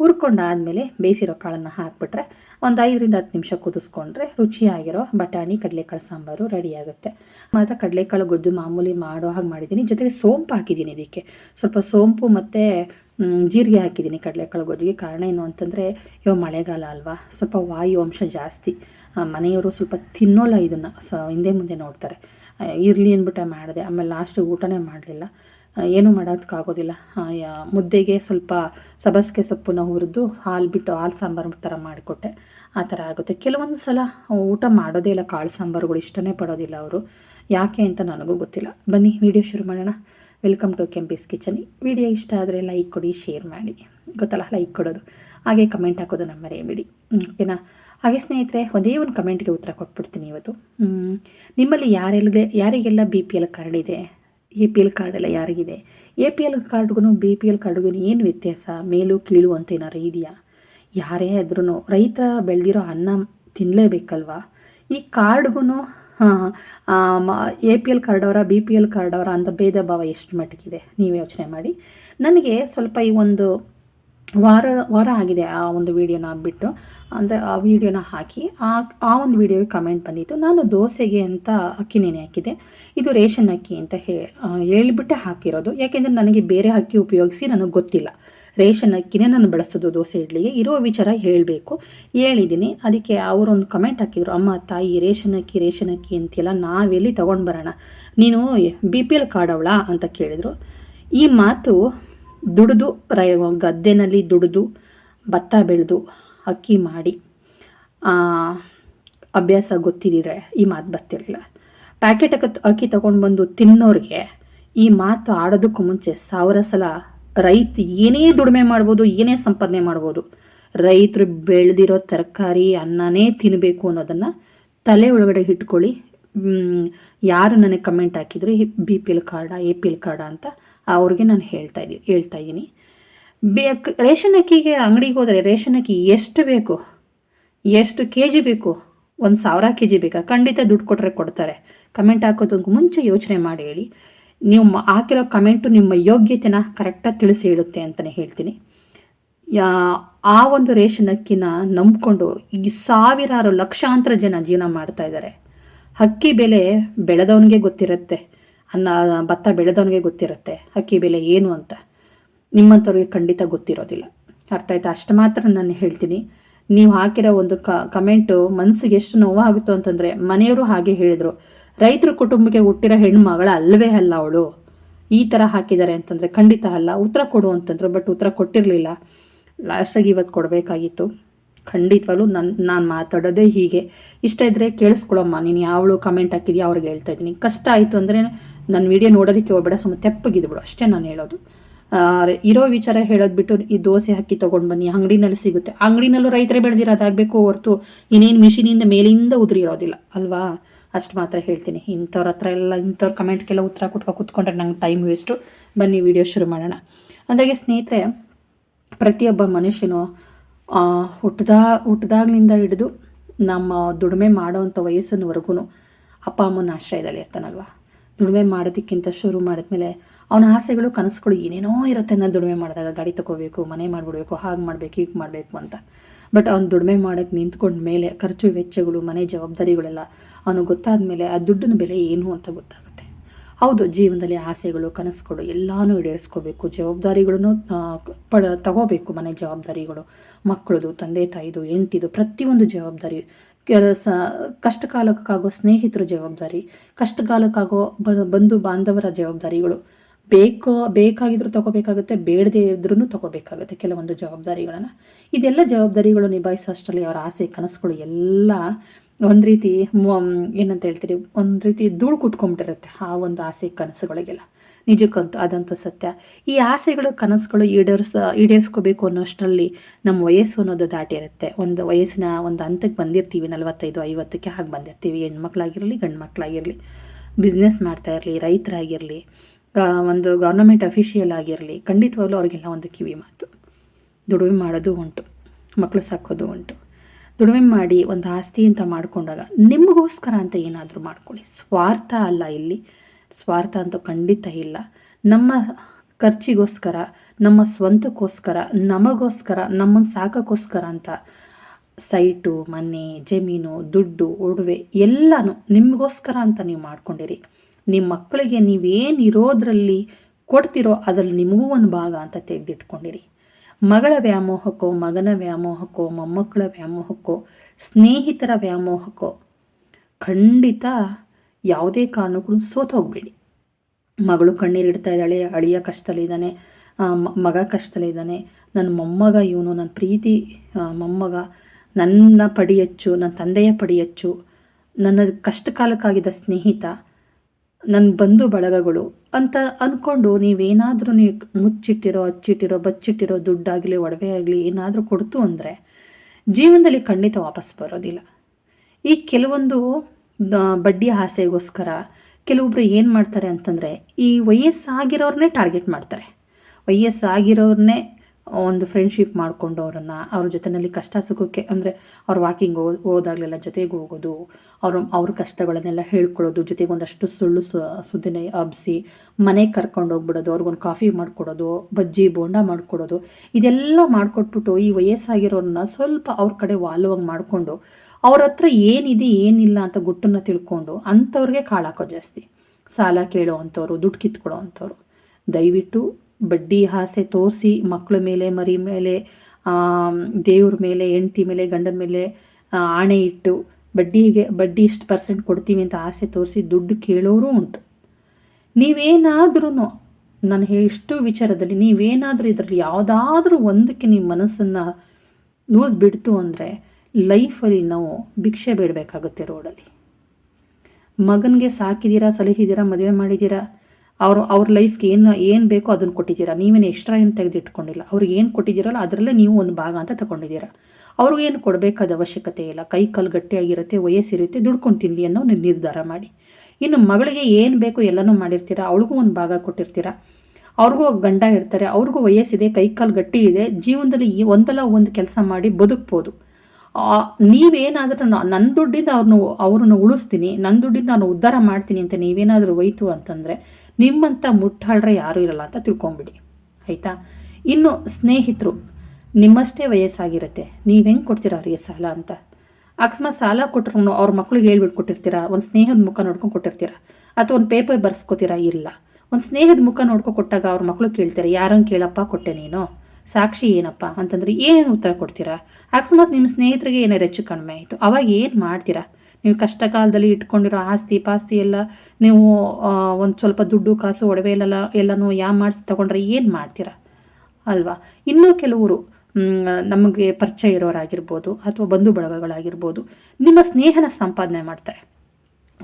ಹುರ್ಕೊಂಡಾದಮೇಲೆ ಬೇಯಿಸಿರೋ ಕಾಳನ್ನು ಹಾಕ್ಬಿಟ್ರೆ ಒಂದು ಐದರಿಂದ ಹತ್ತು ನಿಮಿಷ ಕುದಿಸ್ಕೊಂಡ್ರೆ ರುಚಿಯಾಗಿರೋ ಬಟಾಣಿ, ಕಡಲೆಕಾಳು ಸಾಂಬಾರು ರೆಡಿ ಆಗುತ್ತೆ. ಮಾತ್ರ ಕಡಲೆಕಾಳು ಗೊಜ್ಜು ಮಾಮೂಲಿ ಮಾಡೋ ಹಾಗೆ ಮಾಡಿದ್ದೀನಿ ಜೊತೆಗೆ ಸೋಂಪು ಹಾಕಿದ್ದೀನಿ ಇದಕ್ಕೆ. ಸ್ವಲ್ಪ ಸೋಂಪು ಮತ್ತು ಜೀರಿಗೆ ಹಾಕಿದ್ದೀನಿ ಕಡಲೆಕಾಳು ಗೊಜ್ಜಿಗೆ. ಕಾರಣ ಏನು ಅಂತಂದರೆ ಇವಾಗ ಮಳೆಗಾಲ ಅಲ್ವಾ? ಸ್ವಲ್ಪ ವಾಯು ಅಂಶ ಜಾಸ್ತಿ. ಮನೆಯವರು ಸ್ವಲ್ಪ ತಿನ್ನೋಲ್ಲ ಇದನ್ನು. ಸ, ಹಿಂದೆ ಮುಂದೆ ನೋಡ್ತಾರೆ. ಇರಲಿ ಅಂದ್ಬಿಟ್ಟೆ ಮಾಡಿದೆ. ಆಮೇಲೆ ಲಾಸ್ಟಿಗೆ ಊಟನೇ ಮಾಡಲಿಲ್ಲ. ಏನೂ ಮಾಡೋದಕ್ಕಾಗೋದಿಲ್ಲ ಮುದ್ದೆಗೆ ಸ್ವಲ್ಪ ಸಬಸಿಗೆ ಸೊಪ್ಪನ್ನ ಹುರಿದು ಹಾಲು ಬಿಟ್ಟು ಹಾಲು ಸಾಂಬಾರು ಥರ ಮಾಡಿಕೊಟ್ಟೆ. ಆ ಥರ ಆಗುತ್ತೆ. ಕೆಲವೊಂದು ಸಲ ಊಟ ಮಾಡೋದೇ ಇಲ್ಲ. ಕಾಳು ಸಾಂಬಾರುಗಳು ಇಷ್ಟನೇ ಪಡೋದಿಲ್ಲ ಅವರು. ಯಾಕೆ ಅಂತ ನನಗೂ ಗೊತ್ತಿಲ್ಲ. ಬನ್ನಿ, ವಿಡಿಯೋ ಶುರು ಮಾಡೋಣ. Welcome to Kempi's kitchen. Video ಇಷ್ಟ ಆದರೆ ಲೈಕ್ ಕೊಡಿ, ಶೇರ್ ಮಾಡಿ. ಗೊತ್ತಲ್ಲ, ಲೈಕ್ ಕೊಡೋದು. ಹಾಗೆ ಕಮೆಂಟ್ ಹಾಕೋದು ನಮ್ಮ ಮರೆಯಬೇಡಿ ಓಕೆನಾ? ಹಾಗೆ ಸ್ನೇಹಿತರೆ, ಒಂದೇ ಒಂದು ಕಮೆಂಟ್ಗೆ ಉತ್ತರ ಕೊಟ್ಬಿಡ್ತೀನಿ ಇವತ್ತು. ನಿಮ್ಮಲ್ಲಿ ಯಾರೆಲ್ಗೆ, ಯಾರಿಗೆಲ್ಲ ಬಿ ಪಿ ಎಲ್ ಕಾರ್ಡ್ ಇದೆ ಎ ಪಿ ಎಲ್ ಕಾರ್ಡ್ ಎಲ್ಲ ಯಾರಿಗಿದೆ? ಎ ಪಿ ಎಲ್ ಕಾರ್ಡ್ಗೂ ಬಿ ಪಿ ಎಲ್ ಕಾರ್ಡ್ಗೂ ಏನು ವ್ಯತ್ಯಾಸ? ಮೇಲು, ಕೀಳು ಅಂತ ಏನಾರು ಇದೆಯಾ? ಯಾರೇ ಆದ್ರೂ ರೈತ ಬೆಳೆದಿರೋ ಅನ್ನ ತಿನ್ನಲೇಬೇಕಲ್ವಾ ಈ ಕಾರ್ಡ್ಗೂ ಎ ಪಿ ಎಲ್ ಕಾರ್ಡವರ, ಬಿ ಪಿ ಎಲ್ ಕಾರ್ಡವರ ಅಂತ ಭೇದ ಭಾವ ಎಷ್ಟು ಮಟ್ಟಿಗಿದೆ? ನೀವು ಯೋಚನೆ ಮಾಡಿ. ನನಗೆ ಸ್ವಲ್ಪ ಈ ಒಂದು ವಾರ ವಾರ ಆಗಿದೆ ಆ ಒಂದು ವೀಡಿಯೋನ ಬಿಟ್ಟು. ಅಂದರೆ ಆ ವೀಡಿಯೋನ ಹಾಕಿ, ಆ ಆ ಒಂದು ವೀಡಿಯೋಗೆ ಕಮೆಂಟ್ ಬಂದಿತ್ತು. ನಾನು ದೋಸೆಗೆ ಅಂತ ಅಕ್ಕಿ ನೆನೆ ಹಾಕಿದೆ ಇದು ರೇಷನ್ ಅಕ್ಕಿ ಅಂತ ಹೇಳಿಬಿಟ್ಟೆ ಹಾಕಿರೋದು. ಯಾಕೆಂದರೆ ನನಗೆ ಬೇರೆ ಅಕ್ಕಿ ಉಪಯೋಗಿಸಿ ನನಗೆ ಗೊತ್ತಿಲ್ಲ. ರೇಷನ್ ಅಕ್ಕಿನೇ ನಾನು ಬಳಸೋದು ದೋಸೆ ಇಡ್ಲಿಗೆ. ಇರೋ ವಿಚಾರ ಹೇಳಬೇಕು. ಹೇಳಿದ್ದೀನಿ ಅದಕ್ಕೆ ಅವರೊಂದು ಕಮೆಂಟ್ ಹಾಕಿದರು. ಅಮ್ಮ, ತಾಯಿ, ರೇಷನ್ ಅಕ್ಕಿ ರೇಷನ್ ಅಕ್ಕಿ ಅಂತೆಲ್ಲ ನಾವೆಲ್ಲಿ ತೊಗೊಂಡು ಬರೋಣ? ನೀನು, ಬಿ ಪಿ ಎಲ್ ಕಾರ್ಡ್ ಅವಳಾ? ಅಂತ ಕೇಳಿದರು. ಈ ಮಾತು ದುಡಿದು, ರೈ ಗದ್ದೆನಲ್ಲಿ ದುಡಿದು, ಭತ್ತ ಬೆಳೆದು, ಅಕ್ಕಿ ಮಾಡಿ ಅಭ್ಯಾಸ ಗೊತ್ತಿದ್ದರೆ ಈ ಮಾತು ಬರ್ತಿರಲಿಲ್ಲ. ಪ್ಯಾಕೆಟ್ ಅಕ್ಕಿ ತೊಗೊಂಡು ಬಂದು ತಿನ್ನೋರಿಗೆ ಈ ಮಾತು ಆಡೋದಕ್ಕೂ ಮುಂಚೆ ಸಾವಿರ ಸಲ ರೈತ ಏನೇ ದುಡಿಮೆ ಮಾಡ್ಬೋದು, ಏನೇ ಸಂಪಾದನೆ ಮಾಡ್ಬೋದು, ರೈತರು ಬೆಳೆದಿರೋ ತರಕಾರಿ ಅನ್ನನೇ ತಿನ್ನಬೇಕು ಅನ್ನೋದನ್ನು ತಲೆ ಒಳಗಡೆ ಇಟ್ಕೊಳ್ಳಿ ಯಾರು ನನಗೆ ಕಮೆಂಟ್ ಹಾಕಿದ್ರು B P L card A P L card ಅಂತ ಅವ್ರಿಗೆ ನಾನು ಹೇಳ್ತಾ ಇದ್ದೀನಿ ಹೇಳ್ತಾ ಇದ್ದೀನಿ. ಬೇಕು ರೇಷನ್ ಅಕ್ಕಿಗೆ ಅಂಗಡಿಗೆ ಹೋದರೆ ರೇಷನ್ ಅಕ್ಕಿ ಎಷ್ಟು ಬೇಕು? ಎಷ್ಟು ಕೆ ಜಿ ಬೇಕು? ಒಂದು ಸಾವಿರ ಕೆ ಜಿ ಬೇಕಾ? ಖಂಡಿತ ದುಡ್ಡು ಕೊಟ್ಟರೆ ಕೊಡ್ತಾರೆ. ಕಮೆಂಟ್ ಹಾಕೋದಕ್ಕೆ ಮುಂಚೆ ಯೋಚನೆ ಮಾಡಿ ಹೇಳಿ. ನೀವು ಹಾಕಿರೋ ಕಮೆಂಟು ನಿಮ್ಮ ಯೋಗ್ಯತೆನ ಕರೆಕ್ಟಾಗಿ ತಿಳಿಸಿ ಹೇಳುತ್ತೆ ಅಂತಲೇ ಹೇಳ್ತೀನಿ. ಆ ಒಂದು ರೇಷನ್ ಅಕ್ಕಿನ ನಂಬಿಕೊಂಡು ಈ ಸಾವಿರಾರು ಲಕ್ಷಾಂತರ ಜನ ಜೀವನ ಮಾಡ್ತಾ ಇದ್ದಾರೆ. ಅಕ್ಕಿ ಬೆಲೆ ಬೆಳೆದವನಿಗೆ ಗೊತ್ತಿರುತ್ತೆ, ಅನ್ನ, ಭತ್ತ ಬೆಳೆದವನಿಗೆ ಗೊತ್ತಿರುತ್ತೆ ಅಕ್ಕಿ ಬೆಲೆ ಏನು ಅಂತ. ನಿಮ್ಮಂಥವ್ರಿಗೆ ಖಂಡಿತ ಗೊತ್ತಿರೋದಿಲ್ಲ. ಅರ್ಥ ಆಯ್ತಾ? ಅಷ್ಟು ಮಾತ್ರ ನಾನು ಹೇಳ್ತೀನಿ. ನೀವು ಹಾಕಿರೋ ಒಂದು ಕ, ಕಮೆಂಟು ಮನಸ್ಸಿಗೆ ಎಷ್ಟು ನೋವಾಗುತ್ತೋ ಅಂತಂದರೆ ಮನೆಯವರು ಹಾಗೆ ಹೇಳಿದರು. ರೈತರ ಕುಟುಂಬಕ್ಕೆ ಹುಟ್ಟಿರೋ ಹೆಣ್ಣು ಮಗಳ ಅಲ್ಲವೇ ಅಲ್ಲ ಅವಳು. ಈ ಥರ ಹಾಕಿದ್ದಾರೆ ಅಂತಂದರೆ ಖಂಡಿತ ಅಲ್ಲ. ಉತ್ತರ ಕೊಡು ಅಂತಂದ್ರು, ಬಟ್ ಉತ್ತರ ಕೊಟ್ಟಿರಲಿಲ್ಲ. ಲಾಸ್ಟಾಗಿ ಇವತ್ತು ಕೊಡಬೇಕಾಗಿತ್ತು. ಖಂಡಿತವಾಗ್ಲೂ ನನ್ನ ನಾನು ಮಾತಾಡೋದೇ ಹೀಗೆ. ಇಷ್ಟ ಇದ್ದರೆ ಕೇಳಿಸ್ಕೊಳಮ್ಮ, ನೀನು ಯಾವಳು ಕಮೆಂಟ್ ಹಾಕಿದ್ಯಾ ಅವ್ರಿಗೆ ಹೇಳ್ತಾ ಇದ್ದೀನಿ. ಕಷ್ಟ ಆಯಿತು ಅಂದರೆ ನನ್ನ ವಿಡಿಯೋ ನೋಡೋದಕ್ಕೆ ಹೋಗ್ಬೇಡ ಸುಮ್ಮನೆ ತೆಪ್ಪಗಿದ್ಬಿಡು ಅಷ್ಟೇ ನಾನು ಹೇಳೋದು. ಇರೋ ವಿಚಾರ ಹೇಳೋದು ಬಿಟ್ಟು ಈ ದೋಸೆ ಹಾಕಿ ತೊಗೊಂಡು ಬನ್ನಿ, ಅಂಗಡಿನಲ್ಲಿ ಸಿಗುತ್ತೆ. ಅಂಗಡಿನಲ್ಲೂ ರೈತರೇ ಬೆಳೆದಿರೋದಾಗಬೇಕು ಹೊರತು ಇನ್ನೇನು ಮಿಷಿನಿಂದ ಮೇಲಿಂದ ಉದುರಿರೋದಿಲ್ಲ ಅಲ್ವಾ? ಅಷ್ಟು ಮಾತ್ರ ಹೇಳ್ತೀನಿ. ಇಂಥವ್ರ ಹತ್ರ ಎಲ್ಲ, ಇಂಥವ್ರ ಕಮೆಂಟ್ಗೆಲ್ಲ ಉತ್ತರ ಕೊಟ್ಕೊ ಕೂತ್ಕೊಂಡ್ರೆ ನಂಗೆ ಟೈಮ್ ವೇಸ್ಟು ಬನ್ನಿ ವಿಡಿಯೋ ಶುರು ಮಾಡೋಣ. ಅಂದಾಗೆ ಸ್ನೇಹಿತರೆ, ಪ್ರತಿಯೊಬ್ಬ ಮನುಷ್ಯನು ಹುಟ್ಟದಾ ಹುಟ್ಟಿದಾಗ್ಲಿಂದ ಹಿಡಿದು ನಮ್ಮ ದುಡಿಮೆ ಮಾಡೋವಂಥ ವಯಸ್ಸಿನವರೆಗೂ ಅಪ್ಪ ಅಮ್ಮನ ಆಶ್ರಯದಲ್ಲಿ ಇರ್ತಾನಲ್ವ? ದುಡಿಮೆ ಮಾಡೋದಕ್ಕಿಂತ ಶುರು ಮಾಡಿದ್ಮೇಲೆ ಅವನ ಆಸೆಗಳು, ಕನಸುಗಳು ಏನೇನೋ ಇರುತ್ತೆ ನಾನು ದುಡಿಮೆ ಮಾಡಿದಾಗ, ಗಾಡಿ ತಗೋಬೇಕು, ಮನೆ ಮಾಡಿಬಿಡ್ಬೇಕು, ಹಾಗೆ ಮಾಡಬೇಕು, ಹೀಗೆ ಮಾಡಬೇಕು ಅಂತ. ಬಟ್ ಅವ್ನು ದುಡಿಮೆ ಮಾಡೋಕ್ಕೆ ನಿಂತ್ಕೊಂಡ ಮೇಲೆ ಖರ್ಚು ವೆಚ್ಚಗಳು, ಮನೆ ಜವಾಬ್ದಾರಿಗಳೆಲ್ಲ ಅವನಿಗೆ ಗೊತ್ತಾದ ಮೇಲೆ ಆ ದುಡ್ಡಿನ ಬೆಲೆ ಏನು ಅಂತ ಗೊತ್ತಾಗುತ್ತೆ ಹೌದು, ಜೀವನದಲ್ಲಿ ಆಸೆಗಳು, ಕನಸುಗಳು ಎಲ್ಲನೂ ಈಡೇರಿಸ್ಕೋಬೇಕು. ಜವಾಬ್ದಾರಿಗಳನ್ನು ಪಡ, ತಗೋಬೇಕು ಮನೆ ಜವಾಬ್ದಾರಿಗಳು. ಮಕ್ಕಳದು, ತಂದೆ, ತಾಯಿದು, ಹೆಂಡ್ತಿದು, ಪ್ರತಿಯೊಂದು ಜವಾಬ್ದಾರಿ. ಕೆಲಸ ಕಷ್ಟ ಕಾಲಕ್ಕಾಗೋ ಸ್ನೇಹಿತರ ಜವಾಬ್ದಾರಿ ಕಷ್ಟ ಕಾಲಕ್ಕಾಗೋ ಬಂಧು ಬಾಂಧವರ ಜವಾಬ್ದಾರಿಗಳು. ಬೇಕೋ, ಬೇಕಾಗಿದ್ರು ತಗೋಬೇಕಾಗುತ್ತೆ, ಬೇಡದೇ ಇದ್ರೂ ತಗೋಬೇಕಾಗುತ್ತೆ ಕೆಲವೊಂದು ಜವಾಬ್ದಾರಿಗಳನ್ನು. ಇದೆಲ್ಲ ಜವಾಬ್ದಾರಿಗಳು ನಿಭಾಯಿಸೋ ಅಷ್ಟರಲ್ಲಿ ಅವರ ಆಸೆ, ಕನಸುಗಳು ಎಲ್ಲ ಒಂದು ರೀತಿ ಏನಂತ ಹೇಳ್ತೀರಿ, ಒಂದು ರೀತಿ ಧೂಳು ಕೂತ್ಕೊಂಡ್ಬಿಟ್ಟಿರುತ್ತೆ ಆ ಒಂದು ಆಸೆ ಕನಸುಗಳಿಗೆಲ್ಲ. ನಿಜಕ್ಕಂತೂ ಅದಂತೂ ಸತ್ಯ. ಈ ಆಸೆಗಳು, ಕನಸುಗಳು ಈಡೇರಿಸ, ಈಡೇರಿಸ್ಕೋಬೇಕು ಅನ್ನೋಷ್ಟರಲ್ಲಿ ನಮ್ಮ ವಯಸ್ಸು ಅನ್ನೋದು ದಾಟಿರುತ್ತೆ. ಒಂದು ವಯಸ್ಸಿನ ಒಂದು ಹಂತಕ್ಕೆ ಬಂದಿರ್ತೀವಿ, ನಲವತ್ತೈದು, ಐವತ್ತಕ್ಕೆ ಹಾಗೆ ಬಂದಿರ್ತೀವಿ. ಹೆಣ್ಮಕ್ಳಾಗಿರಲಿ ಗಂಡು ಮಕ್ಕಳಾಗಿರಲಿ ಬಿಸ್ನೆಸ್ ಮಾಡ್ತಾ ಇರಲಿ, ರೈತರಾಗಿರಲಿ ಒಂದು ಗೌರ್ನಮೆಂಟ್ ಅಫಿಷಿಯಲ್ ಆಗಿರಲಿ, ಖಂಡಿತವಾಗ್ಲೂ ಅವ್ರಿಗೆಲ್ಲ ಒಂದು ಕಿವಿ ಮಾತು. ದುಡಿಮೆ ಮಾಡೋದು ಉಂಟು ಮಕ್ಕಳು ಸಾಕೋದು ಉಂಟು. ದುಡಿಮೆ ಮಾಡಿ ಒಂದು ಆಸ್ತಿ ಅಂತ ಮಾಡಿಕೊಂಡಾಗ ನಿಮಗೋಸ್ಕರ ಅಂತ ಏನಾದರೂ ಮಾಡ್ಕೊಳ್ಳಿ. ಸ್ವಾರ್ಥ ಅಲ್ಲ ಇಲ್ಲಿ. ಸ್ವಾರ್ಥ ಅಂತೂ ಖಂಡಿತ ಇಲ್ಲ. ನಮ್ಮ ಖರ್ಚಿಗೋಸ್ಕರ, ನಮ್ಮ ಸ್ವಂತಕ್ಕೋಸ್ಕರ, ನಮಗೋಸ್ಕರ ನಮ್ಮನ್ನು ಸಾಕೋಕ್ಕೋಸ್ಕರ ಅಂತ ಸೈಟು, ಮನೆ, ಜಮೀನು, ದುಡ್ಡು, ಒಡವೆ ಎಲ್ಲನೂ ನಿಮಗೋಸ್ಕರ ಅಂತ ನೀವು ಮಾಡ್ಕೊಂಡಿರಿ. ನಿಮ್ಮ ಮಕ್ಕಳಿಗೆ ನೀವೇನಿರೋದ್ರಲ್ಲಿ ಕೊಡ್ತಿರೋ ಅದರಲ್ಲಿ ನಿಮಗೂ ಒಂದು ಭಾಗ ಅಂತ ತೆಗೆದಿಟ್ಕೊಂಡಿರಿ. ಮಗಳ ವ್ಯಾಮೋಹಕ್ಕೋ, ಮಗನ ವ್ಯಾಮೋಹಕ್ಕೋ, ಮೊಮ್ಮಕ್ಕಳ ವ್ಯಾಮೋಹಕ್ಕೋ, ಸ್ನೇಹಿತರ ವ್ಯಾಮೋಹಕ್ಕೋ, ಖಂಡಿತ ಯಾವುದೇ ಕಾರಣಕ್ಕೂ ಸೋತೋಗ್ಬೇಡಿ ಮಗಳು ಕಣ್ಣೀರಿಡ್ತಾ ಇದ್ದಾಳೆ, ಅಳಿಯ ಕಷ್ಟದಲ್ಲಿದ್ದಾನೆ ಮಗ ಕಷ್ಟದಲ್ಲಿದ್ದಾನೆ ನನ್ನ ಮೊಮ್ಮಗ ಇವನು ನನ್ನ ಪ್ರೀತಿ ಮೊಮ್ಮಗ, ನನ್ನ ಪಡಿಯಚ್ಚು ನನ್ನ ತಂದೆಯ ಪಡಿಯಚ್ಚು ನನ್ನ ಕಷ್ಟ ಕಾಲಕ್ಕಾಗಿದ್ದ ಸ್ನೇಹಿತ ನನ್ನ ಬಂಧು ಬಳಗಗಳು ಅಂತ ಅಂದ್ಕೊಂಡು ನೀವೇನಾದರೂ ನೀವು ಮುಚ್ಚಿಟ್ಟಿರೋ, ಅಚ್ಚಿಟ್ಟಿರೋ, ಬಚ್ಚಿಟ್ಟಿರೋ ದುಡ್ಡಾಗಲಿ ಒಡವೆ ಆಗಲಿ ಏನಾದರೂ ಕೊಡ್ತು ಅಂದರೆ ಜೀವನದಲ್ಲಿ ಖಂಡಿತ ವಾಪಸ್ ಬರೋದಿಲ್ಲ. ಈ ಕೆಲವೊಂದು ಬಡ್ಡಿ ಆಸೆಗೋಸ್ಕರ ಕೆಲವೊಬ್ಬರು ಏನು ಮಾಡ್ತಾರೆ ಅಂತಂದರೆ ಈ ವಯಸ್ಸಾಗಿರೋರನ್ನೇ ಟಾರ್ಗೆಟ್ ಮಾಡ್ತಾರೆ. ವಯಸ್ಸಾಗಿರೋರನ್ನೇ ಒಂದು ಫ್ರೆಂಡ್ಶಿಪ್ ಮಾಡಿಕೊಂಡು ಅವರನ್ನು, ಅವ್ರ ಜೊತೆಯಲ್ಲಿ ಕಷ್ಟ ಸುಖಕ್ಕೆ ಅಂದರೆ ಅವ್ರು ವಾಕಿಂಗ್ ಹೋದಾಗಲೆಲ್ಲ ಜೊತೆಗೆ ಹೋಗೋದು, ಅವ್ರ ಅವ್ರ ಕಷ್ಟಗಳನ್ನೆಲ್ಲ ಹೇಳ್ಕೊಳ್ಳೋದು, ಜೊತೆಗೆ ಒಂದಷ್ಟು ಸುಳ್ಳು ಸುದ್ದಿನ ಹಬ್ಬಿಸಿ ಮನೆಗೆ ಕರ್ಕೊಂಡು ಹೋಗ್ಬಿಡೋದು, ಅವ್ರಿಗೊಂದು ಕಾಫಿ ಮಾಡಿಕೊಡೋದು, ಬಜ್ಜಿ, ಬೋಂಡ ಮಾಡಿಕೊಡೋದು, ಇದೆಲ್ಲ ಮಾಡಿಕೊಟ್ಬಿಟ್ಟು ಈ ವಯಸ್ಸಾಗಿರೋರನ್ನ ಸ್ವಲ್ಪ ಅವ್ರ ಕಡೆ ವಾಲುವಂಗೆ ಮಾಡಿಕೊಂಡು ಅವ್ರ ಹತ್ರ ಏನಿದೆ, ಏನಿಲ್ಲ ಅಂತ ಗುಟ್ಟನ್ನು ತಿಳ್ಕೊಂಡು ಅಂಥವ್ರಿಗೆ ಕಾಳಾಕೋ ಜಾಸ್ತಿ. ಸಾಲ ಕೇಳೋ ಅಂಥವ್ರು, ದುಡ್ಡು ಕಿತ್ಕೊಳ್ಳೋ ಅಂಥವ್ರು. ದಯವಿಟ್ಟು ಬಡ್ಡಿ ಆಸೆ ತೋರಿಸಿ ಮಕ್ಕಳ ಮೇಲೆ, ಮರಿ ಮೇಲೆ ದೇವ್ರ ಮೇಲೆ, ಹೆಂಡ್ತಿ ಮೇಲೆ, ಗಂಡನ ಮೇಲೆ ಆಣೆ ಇಟ್ಟು ಬಡ್ಡಿಗೆ, ಬಡ್ಡಿ ಇಷ್ಟು ಪರ್ಸೆಂಟ್ ಕೊಡ್ತೀವಿ ಅಂತ ಆಸೆ ತೋರಿಸಿ ದುಡ್ಡು ಕೇಳೋರು ಉಂಟು. ನೀವೇನಾದ್ರೂ ನಾನು ಎಷ್ಟು ವಿಚಾರದಲ್ಲಿ ನೀವೇನಾದರೂ ಇದರಲ್ಲಿ ಯಾವುದಾದ್ರೂ ಒಂದಕ್ಕೆ ನಿಮ್ಮ ಮನಸ್ಸನ್ನು ಲೂಸ್ ಬಿಡ್ತು ಅಂದರೆ ಲೈಫಲ್ಲಿ ನಾವು ಭಿಕ್ಷೆ ಬೇಡಬೇಕಾಗುತ್ತೆ ರೋಡಲ್ಲಿ. ಮಗನಿಗೆ ಸಾಕಿದ್ದೀರಾ, ಸಲಹಿದ್ದೀರಾ, ಮದುವೆ ಮಾಡಿದ್ದೀರಾ ಅವರು, ಅವ್ರ ಲೈಫ್ಗೆ ಏನು ಏನು ಬೇಕೋ ಅದನ್ನು ಕೊಟ್ಟಿದ್ದೀರಾ. ನೀವೇನು ಎಕ್ಸ್ಟ್ರಾ ಏನು ತೆಗೆದಿಟ್ಕೊಂಡಿಲ್ಲ. ಅವ್ರಿಗೆ ಏನು ಕೊಟ್ಟಿದ್ದೀರಲ್ಲ, ಅದರಲ್ಲೇ ನೀವು ಒಂದು ಭಾಗ ಅಂತ ತಗೊಂಡಿದ್ದೀರಾ. ಅವ್ರಿಗೇನು ಕೊಡಬೇಕಾದ ಅವಶ್ಯಕತೆ ಇಲ್ಲ. ಕೈ ಕಾಲು ಗಟ್ಟಿಯಾಗಿರುತ್ತೆ, ವಯಸ್ಸಿರುತ್ತೆ, ದುಡ್ಕೊಂಡು ತಿನ್ನಲಿ ಅನ್ನೋ ನಿರ್ಧಾರ ಮಾಡಿ. ಇನ್ನು ಮಗಳಿಗೆ ಏನು ಬೇಕೋ ಎಲ್ಲನೂ ಮಾಡಿರ್ತೀರಾ. ಅವಳಿಗೂ ಒಂದು ಭಾಗ ಕೊಟ್ಟಿರ್ತೀರಾ. ಅವ್ರಿಗೂ ಗಂಡ ಇರ್ತಾರೆ. ಅವ್ರಿಗೂ ವಯಸ್ಸಿದೆ, ಕೈ ಕಾಲು ಗಟ್ಟಿ ಇದೆ. ಜೀವನದಲ್ಲಿ ಒಂದಲ್ಲ ಒಂದು ಕೆಲಸ ಮಾಡಿ ಬದುಕ್ಬೋದು. ನೀವೇನಾದರೂ ನನ್ನ ದುಡ್ಡಿಂದ ಅವ್ರನ್ನ ಅವ್ರನ್ನ ಉಳಿಸ್ತೀನಿ ನನ್ನ ದುಡ್ಡಿಂದ ನಾನು ಉದ್ಧಾರ ಮಾಡ್ತೀನಿ ಅಂತ ನೀವೇನಾದರೂ ಹೋಯ್ತು ಅಂತಂದರೆ ನಿಮ್ಮಂಥ ಮುಟ್ಟಾಳ್ರೆ ಯಾರೂ ಇರಲ್ಲ ಅಂತ ತಿಳ್ಕೊಂಬಿಡಿ. ಆಯಿತಾ? ಇನ್ನು ಸ್ನೇಹಿತರು, ನಿಮ್ಮಷ್ಟೇ ವಯಸ್ಸಾಗಿರುತ್ತೆ. ನೀವು ಹೆಂಗೆ ಕೊಡ್ತೀರ ಅವರಿಗೆ ಸಾಲ ಅಂತ? ಅಕಸ್ಮಾತ್ ಸಾಲ ಕೊಟ್ಟರು ಅವ್ರ ಮಕ್ಳಿಗೆ ಹೇಳ್ಬಿಟ್ಟು ಕೊಟ್ಟಿರ್ತೀರಾ? ಒಂದು ಸ್ನೇಹದ ಮುಖ ನೋಡ್ಕೊಂಡು ಕೊಟ್ಟಿರ್ತೀರಾ? ಅಥವಾ ಒಂದು ಪೇಪರ್ ಬರ್ಸ್ಕೊತೀರಾ? ಇಲ್ಲ. ಒಂದು ಸ್ನೇಹದ ಮುಖ ನೋಡ್ಕೊ ಕೊಟ್ಟಾಗ ಅವ್ರ ಮಕ್ಕಳು ಕೇಳ್ತಾರೆ, ಯಾರಂಗೆ ಕೇಳಪ್ಪ ಕೊಟ್ಟೆ ನೀನು? ಸಾಕ್ಷಿ ಏನಪ್ಪ? ಅಂತಂದ್ರೆ, ಏನು ಉತ್ತರ ಕೊಡ್ತೀರಾ? ಅಕಸ್ಮಾತ್ ನಿಮ್ಮ ಸ್ನೇಹಿತರಿಗೆ ಏನಾರು ಹೆಚ್ಚು ಕಡಿಮೆ ಆಯಿತು. ಅವಾಗ ಏನು ಮಾಡ್ತೀರಾ? ನೀವು ಕಷ್ಟ ಕಾಲದಲ್ಲಿ ಇಟ್ಕೊಂಡಿರೋ ಆಸ್ತಿ, ಪಾಸ್ತಿ ಎಲ್ಲ ನೀವು ಒಂದು ಸ್ವಲ್ಪ ದುಡ್ಡು, ಕಾಸು, ಒಡವೆ ಎಲ್ಲ, ಎಲ್ಲನೂ ಯಾ ಮಾಡಿಸಿ ತಗೊಂಡ್ರೆ ಏನು ಮಾಡ್ತೀರಾ? ಅಲ್ವಾ? ಇನ್ನೂ ಕೆಲವರು ನಮಗೆ ಪರಿಚಯ ಇರೋರಾಗಿರ್ಬೋದು ಅಥವಾ ಬಂಧು ಬಳಗಗಳಾಗಿರ್ಬೋದು, ನಿಮ್ಮ ಸ್ನೇಹನ ಸಂಪಾದನೆ ಮಾಡ್ತಾರೆ.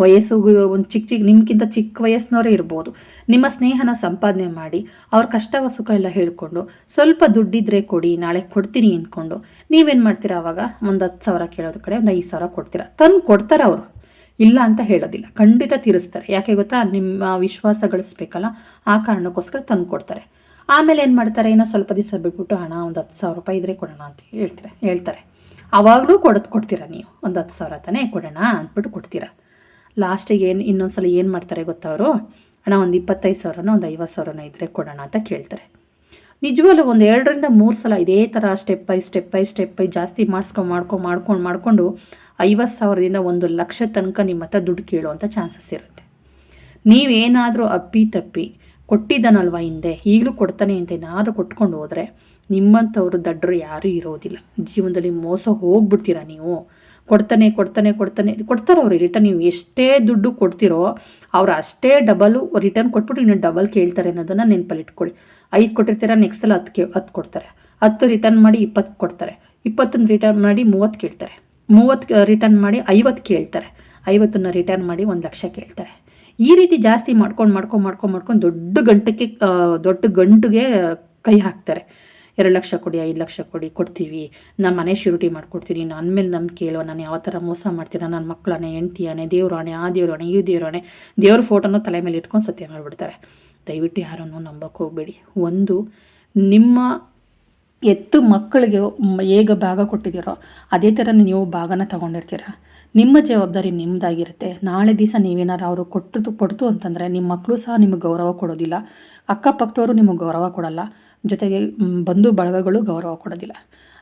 ವಯಸ್ಸು ಒಂದು ಚಿಕ್ಕ ಚಿಕ್ಕ, ನಿಮ್ಗಿಂತ ಚಿಕ್ಕ ವಯಸ್ಸಿನವರೇ ಇರ್ಬೋದು. ನಿಮ್ಮ ಸ್ನೇಹನ ಸಂಪಾದನೆ ಮಾಡಿ, ಅವ್ರ ಕಷ್ಟ ಸುಖ ಎಲ್ಲ ಹೇಳ್ಕೊಂಡು, ಸ್ವಲ್ಪ ದುಡ್ಡಿದ್ರೆ ಕೊಡಿ, ನಾಳೆ ಕೊಡ್ತೀನಿ ಅಂದ್ಕೊಂಡು, ನೀವೇನು ಮಾಡ್ತೀರಾ ಅವಾಗ? ಒಂದು ಹತ್ತು ಸಾವಿರ ಕೇಳೋದ್ರ ಕಡೆ, ಒಂದು ಐದು ಸಾವಿರ ಕೊಡ್ತೀರಾ? ತಂದು ಕೊಡ್ತಾರೆ ಅವರು. ಇಲ್ಲ ಅಂತ ಹೇಳೋದಿಲ್ಲ. ಖಂಡಿತ ತೀರಿಸ್ತಾರೆ. ಯಾಕೆ ಗೊತ್ತಾ? ನಿಮ್ಮ ವಿಶ್ವಾಸ ಗಳಿಸ್ಬೇಕಲ್ಲ, ಆ ಕಾರಣಕ್ಕೋಸ್ಕರ ತಂದು ಕೊಡ್ತಾರೆ. ಆಮೇಲೆ ಏನು ಮಾಡ್ತಾರೆ? ಏನೋ ಸ್ವಲ್ಪ ದಿವಸ ಬಿಟ್ಬಿಟ್ಟು ಹಣ ಒಂದು ಹತ್ತು ಸಾವಿರ ರೂಪಾಯಿ ಇದ್ರೆ ಕೊಡೋಣ ಅಂತ ಹೇಳ್ತಾರೆ ಹೇಳ್ತಾರೆ. ಅವಾಗಲೂ ಕೊಡೋದು, ಕೊಡ್ತೀರಾ ನೀವು? ಒಂದು ಹತ್ತು ಸಾವಿರ ತಾನೇ ಕೊಡೋಣ ಅಂದ್ಬಿಟ್ಟು ಕೊಡ್ತೀರಾ? ಲಾಸ್ಟಿಗೆ ಏನು ಇನ್ನೊಂದ್ಸಲ ಏನು ಮಾಡ್ತಾರೆ ಗೊತ್ತವರು? ಅಣ್ಣ, ಒಂದು ಇಪ್ಪತ್ತೈದು ಸಾವಿರನ, ಒಂದು ಐವತ್ತು ಸಾವಿರನ ಇದ್ದರೆ ಕೊಡೋಣ ಅಂತ ಕೇಳ್ತಾರೆ. ನಿಜವಲ್ಲೂ ಒಂದು ಎರಡರಿಂದ ಮೂರು ಸಲ ಇದೇ ಥರ step by step by step by ಜಾಸ್ತಿ ಮಾಡಿಸ್ಕೊಂಡು ಮಾಡ್ಕೊಂಡು ಮಾಡ್ಕೊಂಡು ಮಾಡಿಕೊಂಡು ಐವತ್ತು ಸಾವಿರದಿಂದ ಒಂದು ಲಕ್ಷ ತನಕ ನಿಮ್ಮ ಹತ್ರ ದುಡ್ಡು ಕೇಳುವಂಥ ಚಾನ್ಸಸ್ ಇರುತ್ತೆ. ನೀವೇನಾದರೂ ಅಪ್ಪಿ ತಪ್ಪಿ ಕೊಟ್ಟಿದ್ದಾನಲ್ವ ಹಿಂದೆ? ಈಗಲೂ ಕೊಡ್ತಾನೆ ಅಂತ ಏನಾದರೂ ಕೊಟ್ಕೊಂಡು ಹೋದರೆ ನಿಮ್ಮಂಥವ್ರು ದಡ್ಡರು ಯಾರೂ ಇರೋದಿಲ್ಲ. ಜೀವನದಲ್ಲಿ ಮೋಸ ಹೋಗ್ಬಿಡ್ತೀರಾ ನೀವು? ಕೊಡ್ತಾನೆ ಕೊಡ್ತಾನೆ ಕೊಡ್ತಾನೆ. ಕೊಡ್ತಾರೆ ಅವ್ರಿಗೆ ರಿಟರ್ನ್ ನೀವು ಎಷ್ಟೇ ದುಡ್ಡು ಕೊಡ್ತಿರೋ ಅವ್ರು ಅಷ್ಟೇ ಡಬಲು ರಿಟರ್ನ್ ಕೊಟ್ಬಿಟ್ಟು ಇನ್ನು ಡಬಲ್ ಕೇಳ್ತಾರೆ ಅನ್ನೋದನ್ನು ನೆನಪಲ್ಲಿ ಇಟ್ಕೊಳ್ಳಿ. ಐದು ಕೊಟ್ಟಿರ್ತೀರ ನೆಕ್ಸ್ಟ್ ಸಲ ಹತ್ತು ಕೇ, ಹತ್ತು ಕೊಡ್ತಾರೆ. ಹತ್ತು ರಿಟರ್ನ್ ಮಾಡಿ ಇಪ್ಪತ್ತು ಕೊಡ್ತಾರೆ. ಇಪ್ಪತ್ತನ್ನು ರಿಟರ್ನ್ ಮಾಡಿ ಮೂವತ್ತು ಕೇಳ್ತಾರೆ. ಮೂವತ್ತು ರಿಟರ್ನ್ ಮಾಡಿ ಐವತ್ತು ಕೇಳ್ತಾರೆ. ಐವತ್ತನ್ನು ರಿಟರ್ನ್ ಮಾಡಿ ಒಂದು ಲಕ್ಷ ಕೇಳ್ತಾರೆ. ಈ ರೀತಿ ಜಾಸ್ತಿ ಮಾಡ್ಕೊಂಡು ಮಾಡ್ಕೊಂಡು ಮಾಡ್ಕೊಂಡು ಮಾಡ್ಕೊಂಡು ದೊಡ್ಡ ಗಂಟಕ್ಕೆ ದೊಡ್ಡ ಗಂಟಿಗೆ ಕೈ ಹಾಕ್ತಾರೆ. ಎರಡು ಲಕ್ಷ ಕೊಡಿ, ಐದು ಲಕ್ಷ ಕೊಡಿ ಕೊಡ್ತೀವಿ. ನಮ್ಮ ಮನೆ ಶ್ಯೂರಿಟಿ ಮಾಡಿಕೊಡ್ತೀನಿ. ನನ್ನ ಮೇಲೆ ನಂಬಿಕೆ ಇಲ್ವ? ನಾನು ಯಾವ ಥರ ಮೋಸ ಮಾಡ್ತೀರಾ ನನ್ನ ಮಕ್ಕಳಾಣೆ ಹೆಂಡ್ತಿಯಾನೆ ದೇವ್ರಾಣೆ ಆ ದೇವ್ರಾಣೆ ಈ ದೇವ್ರಾಣೆ ದೇವ್ರ ಫೋಟೋನ ತಲೆ ಮೇಲೆ ಇಟ್ಕೊಂಡು ಸತ್ಯ ಮಾಡಿಬಿಡ್ತಾರೆ. ದಯವಿಟ್ಟು ಯಾರನ್ನು ನಂಬಕ್ಕೆ ಹೋಗಬೇಡಿ. ಒಂದು, ನಿಮ್ಮ ಎತ್ತು ಮಕ್ಕಳಿಗೆ ಹೇಗೆ ಭಾಗ ಕೊಟ್ಟಿದ್ದೀರೋ, ಅದೇ ಥರ ನೀವು ಭಾಗನ ತಗೊಂಡಿರ್ತೀರ. ನಿಮ್ಮ ಜವಾಬ್ದಾರಿ ನಿಮ್ಮದಾಗಿರುತ್ತೆ ನಾಳೆ ದಿವಸ ನೀವೇನಾರು ಅವರು ಕೊಟ್ಟರು ಕೊಡ್ತು ಅಂತಂದರೆ ನಿಮ್ಮ ಮಕ್ಕಳು ಸಹ ನಿಮಗೆ ಗೌರವ ಕೊಡೋದಿಲ್ಲ. ಅಕ್ಕಪಕ್ಕದವರು ನಿಮಗೆ ಗೌರವ ಕೊಡಲ್ಲ. ಜೊತೆಗೆ ಬಂಧು ಬಳಗಗಳು ಗೌರವ ಕೊಡೋದಿಲ್ಲ.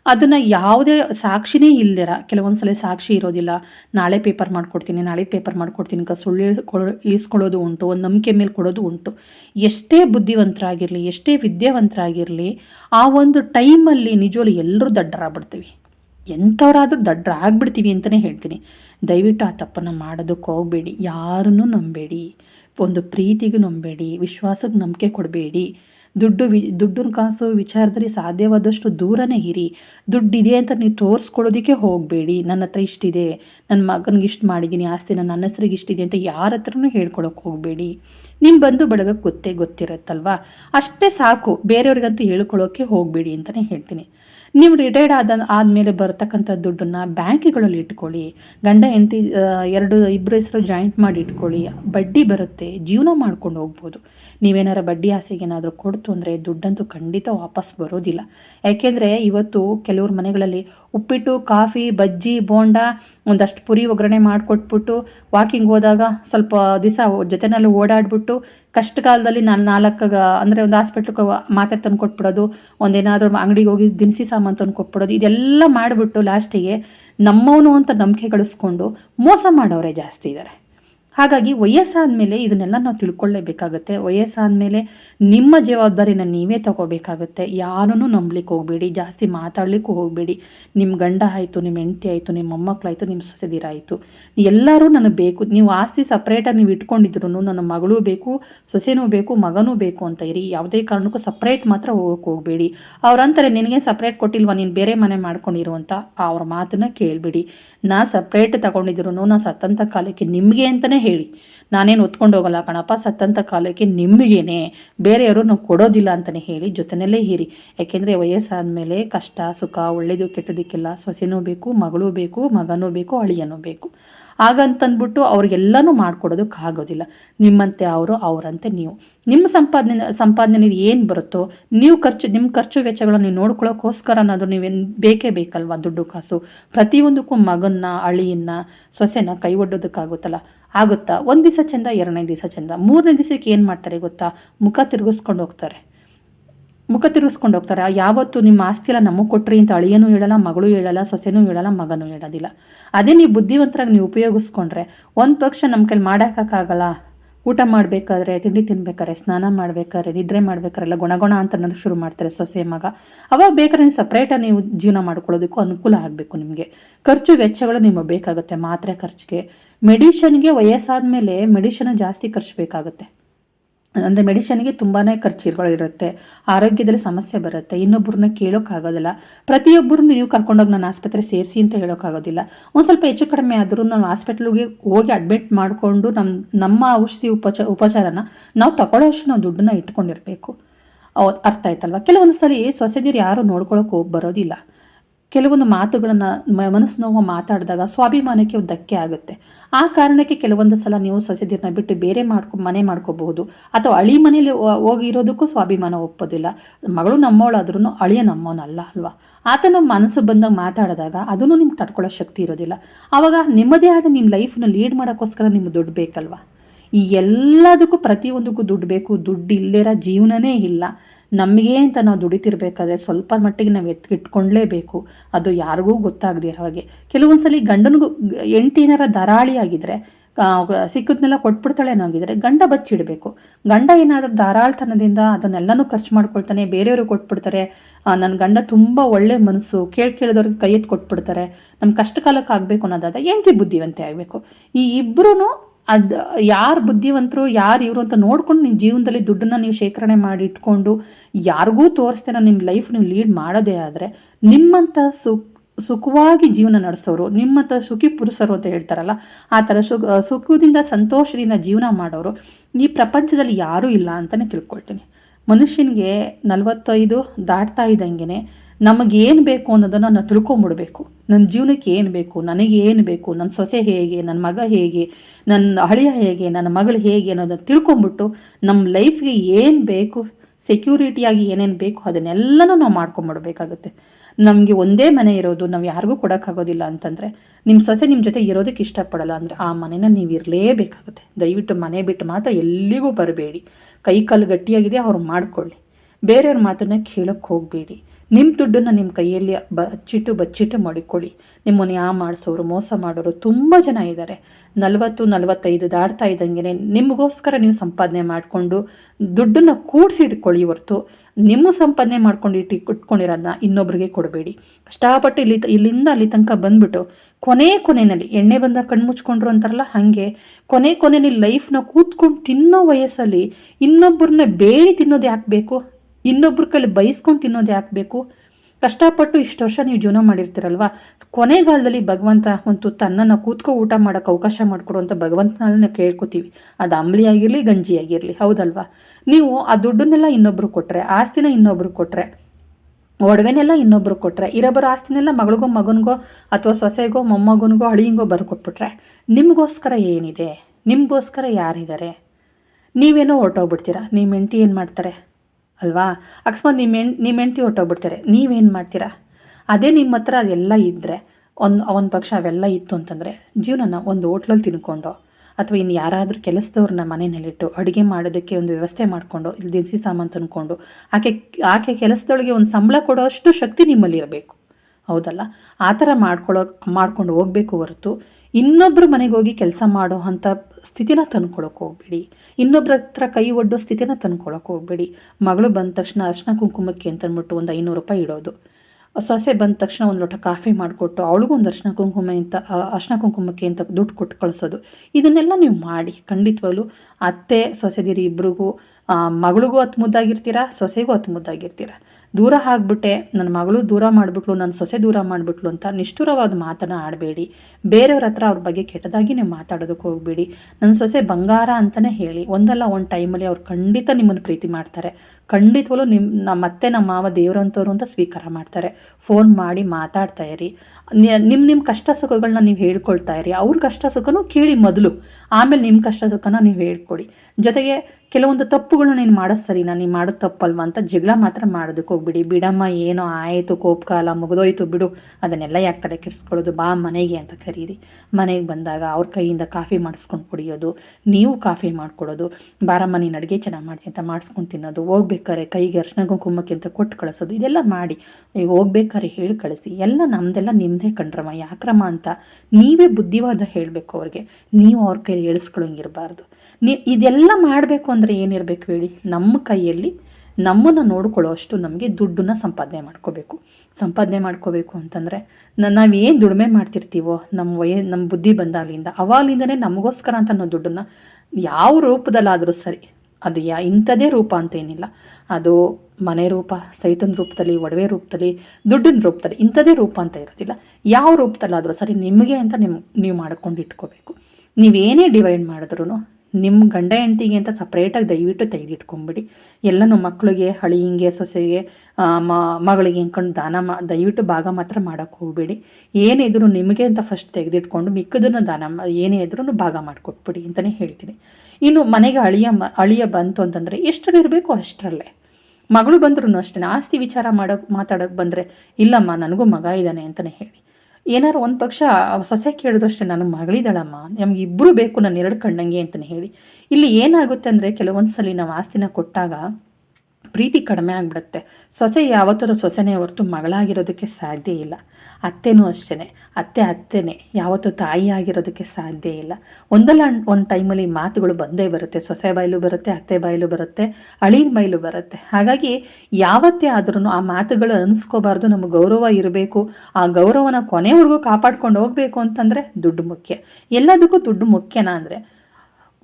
ಅದನ್ನು ಯಾವುದೇ ಸಾಕ್ಷಿನೇ ಇಲ್ದಿರ ಕೆಲವೊಂದು ಸಲ ಸಾಕ್ಷಿ ಇರೋದಿಲ್ಲ. ನಾಳೆ ಪೇಪರ್ ಮಾಡಿಕೊಡ್ತೀನಿ, ನಾಳೆ ಪೇಪರ್ ಮಾಡಿಕೊಡ್ತೀನಿ, ಕ, ಸುಳ್ಳು ಇಳಿಸ್ಕೊಳ್ಳೋದು ಉಂಟು, ಒಂದು ನಂಬಿಕೆ ಮೇಲೆ ಕೊಡೋದು ಉಂಟು. ಎಷ್ಟೇ ಬುದ್ಧಿವಂತರಾಗಿರಲಿ, ಎಷ್ಟೇ ವಿದ್ಯಾವಂತರಾಗಿರಲಿ, ಆ ಒಂದು ಟೈಮಲ್ಲಿ ನಿಜವಲ್ಲಿ ಎಲ್ಲರೂ ದಡ್ಡರಾಗ್ಬಿಡ್ತೀವಿ. ಎಂಥವರಾದರೂ ದಡ್ಡರಾಗ್ಬಿಡ್ತೀವಿ ಅಂತಲೇ ಹೇಳ್ತೀನಿ. ದಯವಿಟ್ಟು ಆ ತಪ್ಪನ್ನು ಮಾಡೋದಕ್ಕೆ ಹೋಗಬೇಡಿ. ಯಾರನ್ನೂ ನಂಬೇಡಿ. ಒಂದು ಪ್ರೀತಿಗೂ ನಂಬೇಡಿ, ವಿಶ್ವಾಸಕ್ಕೆ ನಂಬಿಕೆ ಕೊಡಬೇಡಿ. ದುಡ್ಡು ವಿ, ದುಡ್ಡಿನ ಕಾಸು ವಿಚಾರದಲ್ಲಿ ಸಾಧ್ಯವಾದಷ್ಟು ದೂರನೇ ಇರಿ. ದುಡ್ಡಿದೆ ಅಂತ ನೀವು ತೋರಿಸ್ಕೊಳ್ಳೋದಕ್ಕೆ ಹೋಗಬೇಡಿ. ನನ್ನ ಹತ್ರ ಇಷ್ಟಿದೆ. ನನ್ನ ಮಗನಿಗೆ ಇಷ್ಟು ಮಾಡಿದ್ದೀನಿ. ಆಸ್ತಿ ನನ್ನ ಹೆಸ್ರಿಗೆ ಇಷ್ಟಿದೆ ಅಂತ ಯಾರ ಹತ್ರನೂ ಹೇಳ್ಕೊಳಕ್ಕೆ ಹೋಗಬೇಡಿ. ನಿಮ್ಮ ಬಂಧು ಬಳಗಕ್ಕೆ ಗೊತ್ತೇ ಗೊತ್ತಿರುತ್ತಲ್ವಾ? ಅಷ್ಟೇ ಸಾಕು. ಬೇರೆಯವ್ರಿಗಂತೂ ಹೇಳ್ಕೊಳ್ಳೋಕ್ಕೆ ಹೋಗಬೇಡಿ ಅಂತಲೇ ಹೇಳ್ತೀನಿ. ನೀವು ರಿಟೈರ್ಡ್ ಆದ ಆದಮೇಲೆ ಬರ್ತಕ್ಕಂಥ ದುಡ್ಡನ್ನು ಬ್ಯಾಂಕ್ಗಳಲ್ಲಿ ಇಟ್ಕೊಳ್ಳಿ. ಗಂಡ, ಹೆಂಡತಿ ಎರಡು ಇಬ್ಬರು ಹೆಸರು ಜಾಯಿಂಟ್ ಮಾಡಿ ಇಟ್ಕೊಳ್ಳಿ. ಬಡ್ಡಿ ಬರುತ್ತೆ. ಜೀವನ ಮಾಡ್ಕೊಂಡು ಹೋಗ್ಬೋದು. ನೀವೇನಾರ ಬಡ್ಡಿ ಆಸೆಗೆ ಏನಾದರೂ ಕೊಡ್ತು ಅಂದರೆ ದುಡ್ಡಂತೂ ಖಂಡಿತ ವಾಪಸ್ ಬರೋದಿಲ್ಲ. ಯಾಕೆಂದರೆ ಇವತ್ತು ಕೆಲವ್ರ ಮನೆಗಳಲ್ಲಿ ಉಪ್ಪಿಟ್ಟು, ಕಾಫಿ, ಬಜ್ಜಿ, ಬೋಂಡ ಒಂದಷ್ಟು ಪುರಿ ಒಗ್ಗರಣೆ ಮಾಡಿಕೊಟ್ಬಿಟ್ಟು ವಾಕಿಂಗ್ ಹೋದಾಗ ಸ್ವಲ್ಪ ದಿವಸ ಜೊತೆನಲ್ಲಿ ಓಡಾಡ್ಬಿಟ್ಟು ಕಷ್ಟ ಕಾಲದಲ್ಲಿ ನಾನು ನಾಲ್ಕು ಅಂದರೆ ಒಂದು ಹಾಸ್ಪಿಟ್ಲಿಗೆ ಮಾತ್ರೆ ತಂದು ಕೊಟ್ಬಿಡೋದು ಒಂದೇನಾದರೂ ಅಂಗಡಿಗೆ ಹೋಗಿ ದಿನಸಿ ಸಾಮಾನು ತಂದು ಕೊಟ್ಬಿಡೋದು, ಇದೆಲ್ಲ ಮಾಡಿಬಿಟ್ಟು ಲಾಸ್ಟಿಗೆ ನಮ್ಮವನು ಅಂತ ನಂಬಿಕೆ ಗಳಿಸ್ಕೊಂಡು ಮೋಸ ಮಾಡೋರೇ ಜಾಸ್ತಿ ಇದ್ದಾರೆ ಹಾಗಾಗಿ ವಯಸ್ಸಾದ ಮೇಲೆ ಇದನ್ನೆಲ್ಲ ನಾವು ತಿಳ್ಕೊಳ್ಳೇಬೇಕಾಗುತ್ತೆ. ವಯಸ್ಸಾದ ಮೇಲೆ ನಿಮ್ಮ ಜವಾಬ್ದಾರಿನ ನೀವೇ ತಗೋಬೇಕಾಗುತ್ತೆ. ಯಾರನ್ನೂ ನಂಬಲಿಕ್ಕೆ ಹೋಗಬೇಡಿ, ಜಾಸ್ತಿ ಮಾತಾಡ್ಲಿಕ್ಕೂ ಹೋಗಬೇಡಿ. ನಿಮ್ಮ ಗಂಡ ಆಯಿತು ನಿಮ್ಮ ಹೆಂಡತಿ ಆಯಿತು ನಿಮ್ಮ ಮೊಮ್ಮಕ್ಕಳಾಯಿತು ನಿಮ್ಮ ಸೊಸೆದಿರಾಯಿತು ಎಲ್ಲರೂ ನನಗೆ ಬೇಕು, ನೀವು ಆಸ್ತಿ ಸಪ್ರೇಟಾಗಿ ನೀವು ಇಟ್ಕೊಂಡಿದ್ರು ನನ್ನ ಮಗಳೂ ಬೇಕು, ಸೊಸೆನೂ ಬೇಕು, ಮಗನೂ ಬೇಕು ಅಂತ ಇರಿ. ಯಾವುದೇ ಕಾರಣಕ್ಕೂ ಸಪ್ರೇಟ್ ಮಾತ್ರ ಹೋಗೋಕೆ ಹೋಗಬೇಡಿ. ಅವ್ರಂತಾರೆ ನಿನಗೆ ಸಪ್ರೇಟ್ ಕೊಟ್ಟಿಲ್ವ? ನೀನು ಬೇರೆ ಮನೆ ಮಾಡ್ಕೊಂಡಿರು ಅಂತ. ಅವ್ರ ಮಾತನ್ನ ಕೇಳಬೇಡಿ. ನಾ ಸಪ್ರೇಟ್ ತಗೊಂಡಿದ್ರು ನಾ ಸತ್ತಂಥ ಕಾಲಕ್ಕೆ ನಿಮಗೆ ಅಂತಲೇ ಹೇಳಿ. ನಾನೇನು ಒತ್ಕೊಂಡು ಹೋಗಲ್ಲ ಕಣಪ್ಪ ಸತ್ತಂಥ ಕಾಲಕ್ಕೆ ನಿಮಗೇನೆ. ಬೇರೆಯವರು ನಾವು ಕೊಡೋದಿಲ್ಲ ಅಂತಲೇ ಹೇಳಿ ಜೊತೆಯಲ್ಲೇ ಹೀರಿ. ಯಾಕೆಂದರೆ ವಯಸ್ಸಾದ ಮೇಲೆ ಕಷ್ಟ, ಸುಖ ಒಳ್ಳೆಯದು ಕೆಟ್ಟದಕ್ಕೆಲ್ಲ ಸೊಸೆನೂ ಬೇಕು, ಮಗಳೂ ಬೇಕು, ಮಗನೂ ಬೇಕು, ಅಳಿಯನೂ ಬೇಕು. ಹಾಗಂತಂದ್ಬಿಟ್ಟು ಅವ್ರಿಗೆಲ್ಲನೂ ಮಾಡ್ಕೊಡೋದಕ್ಕಾಗೋದಿಲ್ಲ ನಿಮ್ಮಂತೆ ಅವರು, ಅವರಂತೆ ನೀವು. ನಿಮ್ಮ ಸಂಪಾದನೆ ಸಂಪಾದನೆ ಏನು ಬರುತ್ತೋ, ನೀವು ಖರ್ಚು, ನಿಮ್ಮ ಖರ್ಚು ವೆಚ್ಚಗಳನ್ನು ನೀವು ನೋಡ್ಕೊಳ್ಳೋಕ್ಕೋಸ್ಕರ ಅನ್ನೋದು ನೀವೇನು ಬೇಕೇ ಬೇಕಲ್ವಾ ದುಡ್ಡು ಕಾಸು? ಪ್ರತಿಯೊಂದಕ್ಕೂ ಮಗನ್ನ, ಅಳಿಯನ್ನ, ಸೊಸೆನ ಕೈ ಒಡ್ಡೋದಕ್ಕಾಗುತ್ತಲ್ಲ ಆಗುತ್ತಾ? ಒಂದು ದಿವಸ ಚೆಂದ, ಎರಡನೇ ದಿವಸ ಚೆಂದ. ಮೂರನೇ ದಿವಸಕ್ಕೆ ಏನು ಮಾಡ್ತಾರೆ ಗೊತ್ತಾ? ಮುಖ ತಿರುಗಿಸ್ಕೊಂಡು ಹೋಗ್ತಾರೆ. ಮುಖ ತಿರುಗಿಸ್ಕೊಂಡು ಹೋಗ್ತಾರೆ. ಯಾವತ್ತು ನಿಮ್ಮ ಆಸ್ತಿ ಎಲ್ಲ ನಮಗೆ ಕೊಟ್ರಿ ಅಂತ ಅಳಿಯನೂ ಹೇಳಲ್ಲ, ಮಗಳು ಹೇಳಲ್ಲ, ಸೊಸೆನೂ ಹೇಳಲ್ಲ, ಮಗನೂ ಹೇಳೋದಿಲ್ಲ. ಅದೇ ನೀವು ಬುದ್ಧಿವಂತರಾಗಿ ನೀವು ಉಪಯೋಗಿಸ್ಕೊಂಡ್ರೆ ಒಂದು ಪಕ್ಷ ನಮ್ಮ ಕೈಲಿ ಮಾಡೋಕ್ಕಾಗಲ್ಲ. ಊಟ ಮಾಡಬೇಕಾದ್ರೆ, ತಿಂಡಿ ತಿನ್ಬೇಕಾದ್ರೆ, ಸ್ನಾನ ಮಾಡಬೇಕಾದ್ರೆ, ನಿದ್ರೆ ಮಾಡ್ಬೇಕಾದ್ರೆ ಎಲ್ಲ ಗುಣ ಗುಣ ಅಂತ ಅನ್ನೋದು ಶುರು ಮಾಡ್ತಾರೆ ಸೊಸೆ ಮಗ. ಅವಾಗ ಬೇಕಾದ್ರೆ ನೀವು ಸಪ್ರೇಟಾಗಿ ನೀವು ಜೀವನ ಮಾಡ್ಕೊಳ್ಳೋದಕ್ಕೂ ಅನುಕೂಲ ಆಗಬೇಕು ನಿಮಗೆ. ಖರ್ಚು ವೆಚ್ಚಗಳು ನಿಮಗೆ ಬೇಕಾಗುತ್ತೆ ಮಾತ್ರೆ ಖರ್ಚಿಗೆ. ಮೆಡಿಷನ್ಗೆ ವಯಸ್ಸಾದ ಮೇಲೆ ಮೆಡಿಷನ್ ಜಾಸ್ತಿ ಖರ್ಚು ಬೇಕಾಗುತ್ತೆ. ಅಂದರೆ ಮೆಡಿಷನ್ಗೆ ತುಂಬಾ ಖರ್ಚುಗಳಿರುತ್ತೆ ಆರೋಗ್ಯದಲ್ಲಿ ಸಮಸ್ಯೆ ಬರುತ್ತೆ. ಇನ್ನೊಬ್ಬರನ್ನ ಕೇಳೋಕ್ಕಾಗೋದಿಲ್ಲ ಪ್ರತಿಯೊಬ್ಬರು ನೀವು ಕರ್ಕೊಂಡೋಗಿ ನಾನು ಆಸ್ಪತ್ರೆ ಸೇರಿಸಿ ಅಂತ ಹೇಳೋಕ್ಕಾಗೋದಿಲ್ಲ ಒಂದು ಸ್ವಲ್ಪ ಹೆಚ್ಚು ಕಡಿಮೆ ಆದರೂ ನಾವು ಹಾಸ್ಪಿಟ್ಲಿಗೆ ಹೋಗಿ ಅಡ್ಮಿಟ್ ಮಾಡಿಕೊಂಡು ನಮ್ಮ ನಮ್ಮ ಔಷಧಿ ಉಪಚ, ಉಪಚಾರನ ನಾವು ತಗೊಳ್ಳೋಷ್ಟು ನಾವು ದುಡ್ಡನ್ನ ಇಟ್ಕೊಂಡಿರಬೇಕು. ಅರ್ಥ ಆಯ್ತಲ್ವ? ಕೆಲವೊಂದು ಸಲ ಸೊಸೆದಿರು ಯಾರು ನೋಡ್ಕೊಳ್ಳೋಕೆ ಹೋಗಿ ಬರೋದಿಲ್ಲ. ಕೆಲವೊಂದು ಮಾತುಗಳನ್ನು ಮನಸ್ಸು ಮಾತಾಡಿದಾಗ ಸ್ವಾಭಿಮಾನಕ್ಕೆ ಧಕ್ಕೆ ಆಗುತ್ತೆ. ಆ ಕಾರಣಕ್ಕೆ ಕೆಲವೊಂದು ಸಲ ನೀವು ಸೊಸೆದಿರನ್ನ ಬಿಟ್ಟು ಬೇರೆ ಮಾಡ್ಕೊ, ಮನೆ ಮಾಡ್ಕೋಬಹುದು. ಅಥವಾ ಅಳಿ ಮನೇಲಿ ಹೋಗಿರೋದಕ್ಕೂ ಸ್ವಾಭಿಮಾನ ಒಪ್ಪೋದಿಲ್ಲ. ಮಗಳು ನಮ್ಮವಳಾದ್ರೂ ಅಳಿಯ ನಮ್ಮವನಲ್ಲ ಅಲ್ವಾ? ಆತನ ಮನಸ್ಸು ಬಂದಾಗ ಮಾತಾಡಿದಾಗ ಅದನ್ನು ನಿಮ್ಗೆ ತಡ್ಕೊಳ್ಳೋ ಶಕ್ತಿ ಇರೋದಿಲ್ಲ. ಆವಾಗ ನಿಮ್ಮದೇ ಆದ ನಿಮ್ಮ ಲೈಫ್ನ ಲೀಡ್ ಮಾಡೋಕ್ಕೋಸ್ಕರ ನಿಮ್ಗೆ ದುಡ್ಡು ಬೇಕಲ್ವಾ? ಈ ಎಲ್ಲದಕ್ಕೂ ಪ್ರತಿಯೊಂದಕ್ಕೂ ದುಡ್ಡು ಬೇಕು. ದುಡ್ಡು ಇಲ್ಲದಿರೋ ಜೀವನನೇ ಇಲ್ಲ. ನಮಗೆ ಅಂತ ನಾವು ದುಡಿತಿರ್ಬೇಕಾದ್ರೆ ಸ್ವಲ್ಪ ಮಟ್ಟಿಗೆ ನಾವು ಎತ್ತಿಟ್ಕೊಳ್ಳೇಬೇಕು ಅದು ಯಾರಿಗೂ ಗೊತ್ತಾಗದಿರೋ ಹಾಗೆ. ಕೆಲವೊಂದು ಸಲ ಗಂಡನಿಗೂ ಹೆಂಡ್ತಿನಾರ ಆಗಿದ್ರೆ ಸಿಕ್ಕದ್ನೆಲ್ಲ ಕೊಟ್ಬಿಡ್ತಾಳೆ ಅನ್ನೋಂಗಿದ್ರೆ ಗಂಡ ಬಚ್ಚಿಡಬೇಕು. ಗಂಡ ಏನಾದರೂ ಧಾರಾಳ್ತನದಿಂದ ಅದನ್ನೆಲ್ಲನೂ ಖರ್ಚು ಮಾಡ್ಕೊಳ್ತಾನೆ, ಬೇರೆಯವರು ಕೊಟ್ಬಿಡ್ತಾರೆ. ನನ್ನ ಗಂಡ ತುಂಬ ಒಳ್ಳೆ ಮನಸ್ಸು, ಕೇಳಿ ಕೇಳಿದವ್ರಿಗೆ ಕೈ ಎತ್ತು ಕೊಟ್ಬಿಡ್ತಾರೆ. ನಮ್ಮ ಕಷ್ಟ ಕಾಲಕ್ಕೆ ಆಗಬೇಕು ಅನ್ನೋದಾದ ಹೆಂಡ್ತಿ ಬುದ್ಧಿವಂತೆ ಆಗಬೇಕು. ಈ ಇಬ್ಬರೂ ಅದು ಯಾರು ಬುದ್ಧಿವಂತರು, ಯಾರು ಇವರು ಅಂತ ನೋಡ್ಕೊಂಡು ನಿಮ್ಮ ಜೀವನದಲ್ಲಿ ದುಡ್ಡನ್ನು ನೀವು ಶೇಖರಣೆ ಮಾಡಿ ಇಟ್ಕೊಂಡು ಯಾರಿಗೂ ತೋರಿಸ್ತೇನೆ ನಿಮ್ಮ ಲೈಫ್ ನೀವು ಲೀಡ್ ಮಾಡೋದೇ ಆದರೆ ನಿಮ್ಮಂಥ ಸುಖ, ಸುಖವಾಗಿ ಜೀವನ ನಡೆಸೋರು ನಿಮ್ಮಂಥ ಸುಖಿ ಪುರುಷರು ಅಂತ ಹೇಳ್ತಾರಲ್ಲ, ಆ ಥರ ಸುಖ ಸುಖದಿಂದ, ಸಂತೋಷದಿಂದ ಜೀವನ ಮಾಡೋರು ಈ ಪ್ರಪಂಚದಲ್ಲಿ ಯಾರೂ ಇಲ್ಲ ಅಂತಲೇ ತಿಳ್ಕೊಳ್ತೀನಿ. ಮನುಷ್ಯನಿಗೆ ನಲವತ್ತೈದು, ದಾಟ್ತಾ ಇದ್ದಂಗೆ ನಮಗೇನು ಬೇಕು ಅನ್ನೋದನ್ನು ನಾನು ತಿಳ್ಕೊಂಬಿಡ್ಬೇಕು. ನನ್ನ ಜೀವನಕ್ಕೆ ಏನು ಬೇಕು, ನನಗೆ ಏನು ಬೇಕು ನನ್ನ ಸೊಸೆ ಹೇಗೆ ನನ್ನ ಮಗ ಹೇಗೆ ನನ್ನ ಹಳೆಯ ಹೇಗೆ ನನ್ನ ಮಗಳು ಹೇಗೆ ಅನ್ನೋದನ್ನು ತಿಳ್ಕೊಂಬಿಟ್ಟು ನಮ್ಮ ಲೈಫ್ಗೆ ಏನು ಬೇಕು, ಸೆಕ್ಯೂರಿಟಿಯಾಗಿ ಏನೇನು ಬೇಕು ಅದನ್ನೆಲ್ಲನೂ ನಾವು ಮಾಡ್ಕೊಂಬಿಡ್ಬೇಕಾಗುತ್ತೆ. ನಮಗೆ ಒಂದೇ ಮನೆ ಇರೋದು, ನಾವು ಯಾರಿಗೂ ಕೊಡೋಕ್ಕಾಗೋದಿಲ್ಲ ಅಂತಂದರೆ ನಿಮ್ಮ ಸೊಸೆ ನಿಮ್ಮ ಜೊತೆ ಇರೋದಕ್ಕೆ ಇಷ್ಟಪಡಲ್ಲ ಅಂದರೆ ಆ ಮನೇನ ನೀವು ಇರಲೇಬೇಕಾಗುತ್ತೆ. ದಯವಿಟ್ಟು ಮನೆ ಬಿಟ್ಟು ಮಾತ್ರ ಎಲ್ಲಿಗೂ ಬರಬೇಡಿ. ಕೈ ಕಾಲು ಗಟ್ಟಿಯಾಗಿದೆ ಅವ್ರು ಮಾಡ್ಕೊಳ್ಳಿ. ಬೇರೆಯವ್ರ ಮಾತನ್ನ ಕೇಳೋಕ್ಕೆ ಹೋಗಬೇಡಿ. ನಿಮ್ಮ ದುಡ್ಡನ್ನು ನಿಮ್ಮ ಕೈಯಲ್ಲಿ ಬಚ್ಚಿಟ್ಟು ಬಚ್ಚಿಟ್ಟು ಮಾಡಿಕೊಳ್ಳಿ. ನಿಮ್ಮನ್ನು ಯಾ ಮಾಡಿಸೋರು, ಮೋಸ ಮಾಡೋರು ತುಂಬ ಜನ ಇದ್ದಾರೆ. ನಲವತ್ತು, ನಲವತ್ತೈದು ದಾಡ್ತಾ ಇದ್ದಂಗೆ ನಿಮಗೋಸ್ಕರ ನೀವು ಸಂಪಾದನೆ ಮಾಡಿಕೊಂಡು ದುಡ್ಡನ್ನು ಕೂಡಿಸಿ ಇಟ್ಕೊಳ್ಳಿ ಹೊರತು. ನಿಮ್ಮ ಸಂಪಾದನೆ ಮಾಡ್ಕೊಂಡು ಇಟ್ಟು ಇಟ್ಕೊಂಡಿರೋದನ್ನ ಇನ್ನೊಬ್ರಿಗೆ ಕೊಡಬೇಡಿ. ಕಷ್ಟಪಟ್ಟು ಇಲ್ಲಿ, ಇಲ್ಲಿಂದ ಅಲ್ಲಿ ತನಕ ಬಂದ್ಬಿಟ್ಟು ಕೊನೆ ಕೊನೆಯಲ್ಲಿ ಎಣ್ಣೆ ಬಂದ ಕಣ್ಣು ಮುಚ್ಕೊಂಡ್ರು ಅಂತಾರಲ್ಲ ಹಾಗೆ ಕೊನೆ ಕೊನೆಯಲ್ಲಿ ಲೈಫ್ನ ಕೂತ್ಕೊಂಡು ತಿನ್ನೋ ವಯಸ್ಸಲ್ಲಿ ಇನ್ನೊಬ್ಬರನ್ನ ಬೇಡಿ ತಿನ್ನೋದು ಯಾಕೆ ಬೇಕು? ಇನ್ನೊಬ್ರ ಕೈಲಿ ಬಯಸ್ಕೊಂಡು ತಿನ್ನೋದು ಯಾಕೆ ಬೇಕು? ಕಷ್ಟಪಟ್ಟು ಇಷ್ಟು ವರ್ಷ ನೀವು ಜೀವನ ಮಾಡಿರ್ತೀರಲ್ವ? ಕೊನೆಗಾಲದಲ್ಲಿ ಭಗವಂತ ಒಂದು ತನ್ನನ್ನು ಕೂತ್ಕೊ ಊಟ ಮಾಡೋಕೆ ಅವಕಾಶ ಮಾಡಿಕೊಡುವಂಥ ಭಗವಂತನಲ್ಲಿ ಕೇಳ್ಕೊತೀವಿ. ಅದು ಅಂಬಲಿ ಆಗಿರಲಿ ಗಂಜಿ ಆಗಿರಲಿ ಹೌದಲ್ವಾ? ನೀವು ಆ ದುಡ್ಡನ್ನೆಲ್ಲ ಇನ್ನೊಬ್ರು ಕೊಟ್ಟರೆ ಆಸ್ತಿನ ಇನ್ನೊಬ್ರು ಕೊಟ್ಟರೆ ಒಡವೆನೆಲ್ಲ ಇನ್ನೊಬ್ರು ಕೊಟ್ಟರೆ ಇರೋಬ್ಬರ ಆಸ್ತಿನೆಲ್ಲ ಮಗಳಿಗೋ, ಮಗನಿಗೋ ಅಥವಾ ಸೊಸೆಗೋ, ಮೊಮ್ಮಗನಿಗೋ ಅಳಿಯಂಗೋ ಬರ್ಕೊಟ್ಬಿಟ್ರೆ, ನಿಮಗೋಸ್ಕರ ಏನಿದೆ? ನಿಮಗೋಸ್ಕರ ಯಾರಿದ್ದಾರೆ? ನೀವೇನೋ ಹೊರಟೋಗ್ಬಿಡ್ತೀರಾ? ನಿಮ್ಮ ಹೆಂಡತಿ ಏನು ಮಾಡ್ತಾರೆ? ಅಲ್ವಾ? ಅಕಸ್ಮಾತ್ ನಿಮ್ಮ ಹೆಣ್ ನಿಮ್ಮ ಹೆಂಡ್ತಿ ಹೊಟ್ಟೋಗ್ಬಿಡ್ತಾರೆ ನೀವೇನು ಮಾಡ್ತೀರಾ? ಅದೇ ನಿಮ್ಮ ಹತ್ರ ಅದೆಲ್ಲ ಇದ್ದರೆ ಒಂದು ಒಂದು ಪಕ್ಷ ಅವೆಲ್ಲ ಇತ್ತು ಅಂತಂದರೆ, ಜೀವನನ ಒಂದು ಹೋಟ್ಲಲ್ಲಿ ತಿನ್ಕೊಂಡು, ಅಥವಾ ಇನ್ನು ಯಾರಾದರೂ ಕೆಲಸದವ್ರನ್ನ ಮನೆಯಲ್ಲಿಟ್ಟು ಅಡುಗೆ ಮಾಡೋದಕ್ಕೆ ಒಂದು ವ್ಯವಸ್ಥೆ ಮಾಡಿಕೊಂಡು ಇಲ್ಲಿ ದಿನಸಿ ಸಾಮಾನು ತಂದ್ಕೊಂಡು, ಆಕೆ ಆಕೆ ಕೆಲಸದೊಳಗೆ ಒಂದು ಸಂಬಳ ಕೊಡೋಷ್ಟು ಶಕ್ತಿ ನಿಮ್ಮಲ್ಲಿ ಇರಬೇಕು. ಹೌದಲ್ಲ? ಆ ಥರ ಮಾಡ್ಕೊಳ್ಳೋ ಮಾಡ್ಕೊಂಡು ಹೋಗಬೇಕು ಹೊರತು ಇನ್ನೊಬ್ಬರು ಮನೆಗೆ ಹೋಗಿ ಕೆಲಸ ಮಾಡೋ ಅಂಥ ಸ್ಥಿತಿನ ತಂದ್ಕೊಳಕ್ಕೆ ಹೋಗ್ಬೇಡಿ. ಇನ್ನೊಬ್ಬರ ಹತ್ರ ಕೈ ಒಡ್ಡೋ ಸ್ಥಿತಿನ ತಂದ್ಕೊಳಕ್ಕೆ ಹೋಗ್ಬೇಡಿ. ಮಗಳು ಬಂದ ತಕ್ಷಣ ಅರ್ಶನ ಕುಂಕುಮಕ್ಕೆ ಅಂತಂದ್ಬಿಟ್ಟು ಒಂದು ಐನೂರು ರೂಪಾಯಿ ಇಡೋದು. ಸೊಸೆ ಬಂದ ತಕ್ಷಣ ಒಂದು ಲೋಟ ಕಾಫಿ ಮಾಡಿಕೊಟ್ಟು ಅವಳಿಗೂ ಒಂದು ಅರ್ಶನ ಕುಂಕುಮ ಅಂತ ಅರ್ಶನ ಕುಂಕುಮಕ್ಕೆ ಅಂತ ದುಡ್ಡು ಕೊಟ್ಟು ಕಳಿಸೋದು. ಇದನ್ನೆಲ್ಲ ನೀವು ಮಾಡಿ, ಖಂಡಿತವಾಗ್ಲೂ. ಅತ್ತೆ, ಸೊಸೆದಿರಿ ಇಬ್ರಿಗೂ ಮಗಳಿಗೂ ಹತ್ತು ಮುದ್ದಾಗಿರ್ತೀರ ಸೊಸೆಗೂ ಹತ್ತು ಮುದ್ದಾಗಿರ್ತೀರ ದೂರ ಆಗ್ಬಿಟ್ಟೆ, ನನ್ನ ಮಗಳು ದೂರ ಮಾಡಿಬಿಟ್ಲು, ನನ್ನ ಸೊಸೆ ದೂರ ಮಾಡಿಬಿಟ್ಲು ಅಂತ ನಿಷ್ಠುರವಾದ ಮಾತನ್ನು ಆಡಬೇಡಿ. ಬೇರೆಯವ್ರ ಹತ್ರ ಅವ್ರ ಬಗ್ಗೆ ಕೆಟ್ಟದಾಗಿ ನೀವು ಮಾತಾಡೋದಕ್ಕೆ ಹೋಗಬೇಡಿ. ನನ್ನ ಸೊಸೆ ಬಂಗಾರ ಅಂತಲೇ ಹೇಳಿ, ಒಂದಲ್ಲ ಒಂದು ಟೈಮಲ್ಲಿ ಅವ್ರು ಖಂಡಿತ ನಿಮ್ಮನ್ನು ಪ್ರೀತಿ ಮಾಡ್ತಾರೆ. ಖಂಡಿತವಲ್ಲೂ ನಿಮ್ಮ ನಮ್ಮ ಮತ್ತೆ ನಮ್ಮ ಮಾವ ದೇವರಂಥವ್ರು ಅಂತ ಸ್ವೀಕಾರ ಮಾಡ್ತಾರೆ. ಫೋನ್ ಮಾಡಿ ಮಾತಾಡ್ತಾ ಇರಿ. ನಿಮ್ಮ ನಿಮ್ಮ ಕಷ್ಟ ಸುಖಗಳನ್ನ ನೀವು ಹೇಳ್ಕೊಳ್ತಾ ಇರಿ. ಅವ್ರ ಕಷ್ಟ ಸುಖನೂ ಕೇಳಿ ಮೊದಲು. ಆಮೇಲೆ ನಿಮ್ಮ ಕಷ್ಟ ಸುಖನ ನೀವು ಹೇಳ್ಕೊಡಿ. ಜೊತೆಗೆ ಕೆಲವೊಂದು ತಪ್ಪುಗಳು ನೀನು ಮಾಡೋದು ನಾನು ನೀನು ಮಾಡೋದು ತಪ್ಪಲ್ವಾ ಅಂತ ಜಗಳ ಮಾತ್ರ ಮಾಡೋದಕ್ಕೆ ಹೋಗ್ಬಿಡಿ. ಬಿಡಮ್ಮ, ಏನೋ ಆಯಿತು ಕೋಪಕಾಲ ಮುಗಿದೋಯ್ತು ಬಿಡು. ಅದನ್ನೆಲ್ಲ ಯಾಕೆ ತಲೆ ಕೆಡಿಸ್ಕೊಳ್ಳೋದು? ಬಾ ಮನೆಗೆ ಅಂತ ಕರೀರಿ. ಮನೆಗೆ ಬಂದಾಗ ಅವ್ರ ಕೈಯಿಂದ ಕಾಫಿ ಮಾಡಿಸ್ಕೊಂಡು ಕುಡಿಯೋದು, ನೀವು ಕಾಫಿ ಮಾಡಿಕೊಡೋದು. ಬಾರಮ್ಮ, ನೀನು ಅಡುಗೆ ಚೆನ್ನಾಗಿ ಮಾಡ್ತೀನಿ ಅಂತ ಮಾಡಿಸ್ಕೊಂಡು ತಿನ್ನೋದು. ಹೋಗ್ಬೇಕಾರೆ ಕೈಗೆ ಅರ್ಶನ ಕುಂಕುಮಕ್ಕೆ ಅಂತ ಕೊಟ್ಟು ಕಳಿಸೋದು. ಇದೆಲ್ಲ ಮಾಡಿ. ಈಗ ಹೋಗ್ಬೇಕಾರೆ ಹೇಳಿ ಕಳಿಸಿ. ಎಲ್ಲ ನಮ್ಮದೆಲ್ಲ ನಿಮ್ಮದೇ ಕಂಡ್ರಮ್ಮ. ಯಾಕ್ರಮ್ಮ ಅಂತ ನೀವೇ ಬುದ್ಧಿವಾದ ಹೇಳಬೇಕು ಅವ್ರಿಗೆ. ನೀವು ಅವ್ರ ಕೈಲಿ ಹೇಳಿಸ್ಕೊಳಂಗಿರಬಾರ್ದು ನೀ ಇದೆಲ್ಲ ಮಾಡಬೇಕು ಅಂದರೆ ಏನಿರಬೇಕು ಹೇಳಿ, ನಮ್ಮ ಕೈಯಲ್ಲಿ ನಮ್ಮನ್ನು ನೋಡ್ಕೊಳ್ಳೋ ಅಷ್ಟು ನಮಗೆ ದುಡ್ಡನ್ನ ಸಂಪಾದನೆ ಮಾಡ್ಕೋಬೇಕು. ಸಂಪಾದನೆ ಮಾಡ್ಕೋಬೇಕು ಅಂತಂದರೆ ನಾವೇನು ದುಡಿಮೆ ಮಾಡ್ತಿರ್ತೀವೋ ನಮ್ಮ ವಯ ನಮ್ಮ ಬುದ್ಧಿ ಬಂದಾಗಲಿಂದ ಅವಾಗಲಿಂದನೇ ನಮಗೋಸ್ಕರ ಅಂತ ನಾವು ದುಡ್ಡನ್ನು ಯಾವ ರೂಪದಲ್ಲಾದರೂ ಸರಿ, ಅದು ಯಾ ಇಂಥದೇ ರೂಪ ಅಂತ ಏನಿಲ್ಲ. ಅದು ಮನೆ ರೂಪ ಸೈಟನ್ ರೂಪದಲ್ಲಿ, ಒಡವೆ ರೂಪದಲ್ಲಿ, ದುಡ್ಡಿನ ರೂಪದಲ್ಲಿ ಇಂಥದೇ ರೂಪ ಅಂತ ಇರೋದಿಲ್ಲ. ಯಾವ ರೂಪದಲ್ಲಾದರೂ ಸರಿ ನಿಮಗೆ ಅಂತ ನಿಮ್ಮ ನೀವು ಮಾಡ್ಕೊಂಡು ಇಟ್ಕೋಬೇಕು. ನೀವೇನೇ ಡಿವೈಡ್ ಮಾಡಿದ್ರು ನಿಮ್ಮ ಗಂಡ ಹೆಂಡ್ತಿಗೆ ಅಂತ ಸಪ್ರೇಟಾಗಿ ದಯವಿಟ್ಟು ತೆಗೆದಿಟ್ಕೊಂಬಿಡಿ. ಎಲ್ಲನೂ ಮಕ್ಕಳಿಗೆ ಹಳಿಂಗೆ, ಸೊಸೆಗೆ ಮಗಳಿಗೆ ಅಂದ್ಕೊಂಡು ದಾನ ಮಾ, ದಯವಿಟ್ಟು ಭಾಗ ಮಾತ್ರ ಮಾಡೋಕ್ಕೆ ಹೋಗಬೇಡಿ. ಏನೇ ಇದ್ರೂ ನಿಮಗೆ ಅಂತ ಫಸ್ಟ್ ತೆಗೆದಿಟ್ಕೊಂಡು ಮಿಕ್ಕದನ್ನು ದಾನ ಏನೇ ಇದ್ರೂ ಭಾಗ ಮಾಡಿಕೊಟ್ಬಿಡಿ ಅಂತಲೇ ಹೇಳ್ತೀನಿ. ಇನ್ನು ಮನೆಗೆ ಅಳಿಯ ಮ, ಅಳಿಯ ಬಂತು ಅಂತಂದರೆ ಎಷ್ಟರಲ್ಲಿರಬೇಕು ಅಷ್ಟರಲ್ಲೇ. ಮಗಳು ಬಂದ್ರೂ ಅಷ್ಟೇ ಆಸ್ತಿ ವಿಚಾರ ಮಾಡೋಕ್ಕೆ ಮಾತಾಡೋಕ್ಕೆ ಬಂದರೆ, ಇಲ್ಲಮ್ಮ, ನನಗೂ ಮಗ ಇದ್ದಾನೆ ಅಂತಲೇ ಹೇಳಿ. ಏನಾರು ಒಂದು ಪಕ್ಷ ಸೊಸೆ ಕೇಳಿದಷ್ಟೇ, ನನ್ನ ಮಗಳಿದಳಮ್ಮ ನಮ್ಗೆ ಇಬ್ಬರು ಬೇಕು ನನ್ನ ಎರಡು ಕಣ್ಣಂಗೆ ಅಂತಲೇ ಹೇಳಿ. ಇಲ್ಲಿ ಏನಾಗುತ್ತೆ ಅಂದರೆ ಕೆಲವೊಂದು ಸಲ ನಾವು ಆಸ್ತಿನ ಕೊಟ್ಟಾಗ ಪ್ರೀತಿ ಕಡಿಮೆ ಆಗಿಬಿಡುತ್ತೆ. ಸೊಸೆ ಯಾವತ್ತೂ ಸೊಸೆನೇ ಹೊರತು ಮಗಳಾಗಿರೋದಕ್ಕೆ ಸಾಧ್ಯ ಇಲ್ಲ. ಅತ್ತೆನೂ ಅಷ್ಟೇ ಅತ್ತೆ ಅತ್ತೆನೇ. ಯಾವತ್ತೂ ತಾಯಿ ಆಗಿರೋದಕ್ಕೆ ಸಾಧ್ಯ ಇಲ್ಲ. ಒಂದಲ್ಲ ಒಂದು ಟೈಮಲ್ಲಿ ಮಾತುಗಳು ಬಂದೇ ಬರುತ್ತೆ. ಸೊಸೆ ಬಾಯಲು ಬರುತ್ತೆ, ಅತ್ತೆ ಬಾಯಿಲು ಬರುತ್ತೆ ಅಳಿನ ಬೈಲು ಬರುತ್ತೆ. ಹಾಗಾಗಿ ಯಾವತ್ತೇ ಆದ್ರೂ ಆ ಮಾತುಗಳು ಅನಿಸ್ಕೋಬಾರ್ದು. ನಮಗೆ ಗೌರವ ಇರಬೇಕು. ಆ ಗೌರವನ ಕೊನೆವರೆಗೂ ಕಾಪಾಡ್ಕೊಂಡು ಹೋಗಬೇಕು ಅಂತಂದರೆ ದುಡ್ಡು ಮುಖ್ಯ. ಎಲ್ಲದಕ್ಕೂ ದುಡ್ಡು ಮುಖ್ಯನಾ ಅಂದರೆ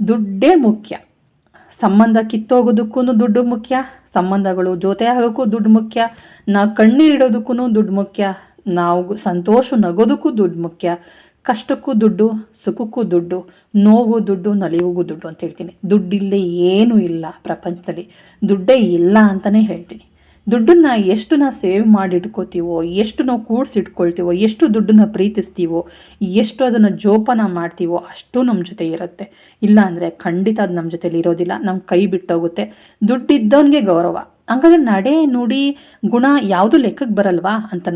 ದುಡ್ಡೇ ಮುಖ್ಯ. ಸಂಬಂಧ ಕಿತ್ತೋಗೋದಕ್ಕೂ ದುಡ್ಡು ಮುಖ್ಯ, ಸಂಬಂಧಗಳು ಜೊತೆ ಆಗೋಕ್ಕೂ ದುಡ್ಡು ಮುಖ್ಯ ನಾವು ಕಣ್ಣೀರಿಡೋದಕ್ಕೂ ದುಡ್ಡು ಮುಖ್ಯ, ನಾವು ಸಂತೋಷ ನಗೋದಕ್ಕೂ ದುಡ್ಡು ಮುಖ್ಯ, ಕಷ್ಟಕ್ಕೂ ದುಡ್ಡು, ಸುಖಕ್ಕೂ ದುಡ್ಡು, ನೋವು ದುಡ್ಡು, ನಲಿವಿಗೂ ದುಡ್ಡು ಅಂತ ಹೇಳ್ತೀನಿ. ದುಡ್ಡಿಲ್ಲದೆ ಏನೂ ಇಲ್ಲ ಪ್ರಪಂಚದಲ್ಲಿ. ದುಡ್ಡೇ ಇಲ್ಲ ಅಂತಲೇ ಹೇಳ್ತೀನಿ. ದುಡ್ಡನ್ನು ಎಷ್ಟು ನಾವು ಸೇವ್ ಮಾಡಿ ಇಟ್ಕೋತೀವೋ ಎಷ್ಟು ನಾವು ಕೂಡಿಸಿಟ್ಕೊಳ್ತೀವೋ, ಎಷ್ಟು ದುಡ್ಡನ್ನ ಪ್ರೀತಿಸ್ತೀವೋ, ಎಷ್ಟು ಅದನ್ನು ಜೋಪಾನ ಮಾಡ್ತೀವೋ, ಅಷ್ಟು ನಮ್ಮ ಜೊತೆ ಇರುತ್ತೆ. ಇಲ್ಲ ಅಂದರೆ ಖಂಡಿತ ಅದು ನಮ್ಮ ಜೊತೆಲಿ ಇರೋದಿಲ್ಲ ನಮ್ಮ ಕೈ ಬಿಟ್ಟೋಗುತ್ತೆ. ದುಡ್ಡಿದ್ದವನಿಗೆ ಗೌರವ. ಹಂಗಾದ್ರೆ ನಡೆ ನುಡಿ ಗುಣ ಯಾವುದು ಲೆಕ್ಕಕ್ಕೆ ಬರಲ್ವಾ ಅಂತ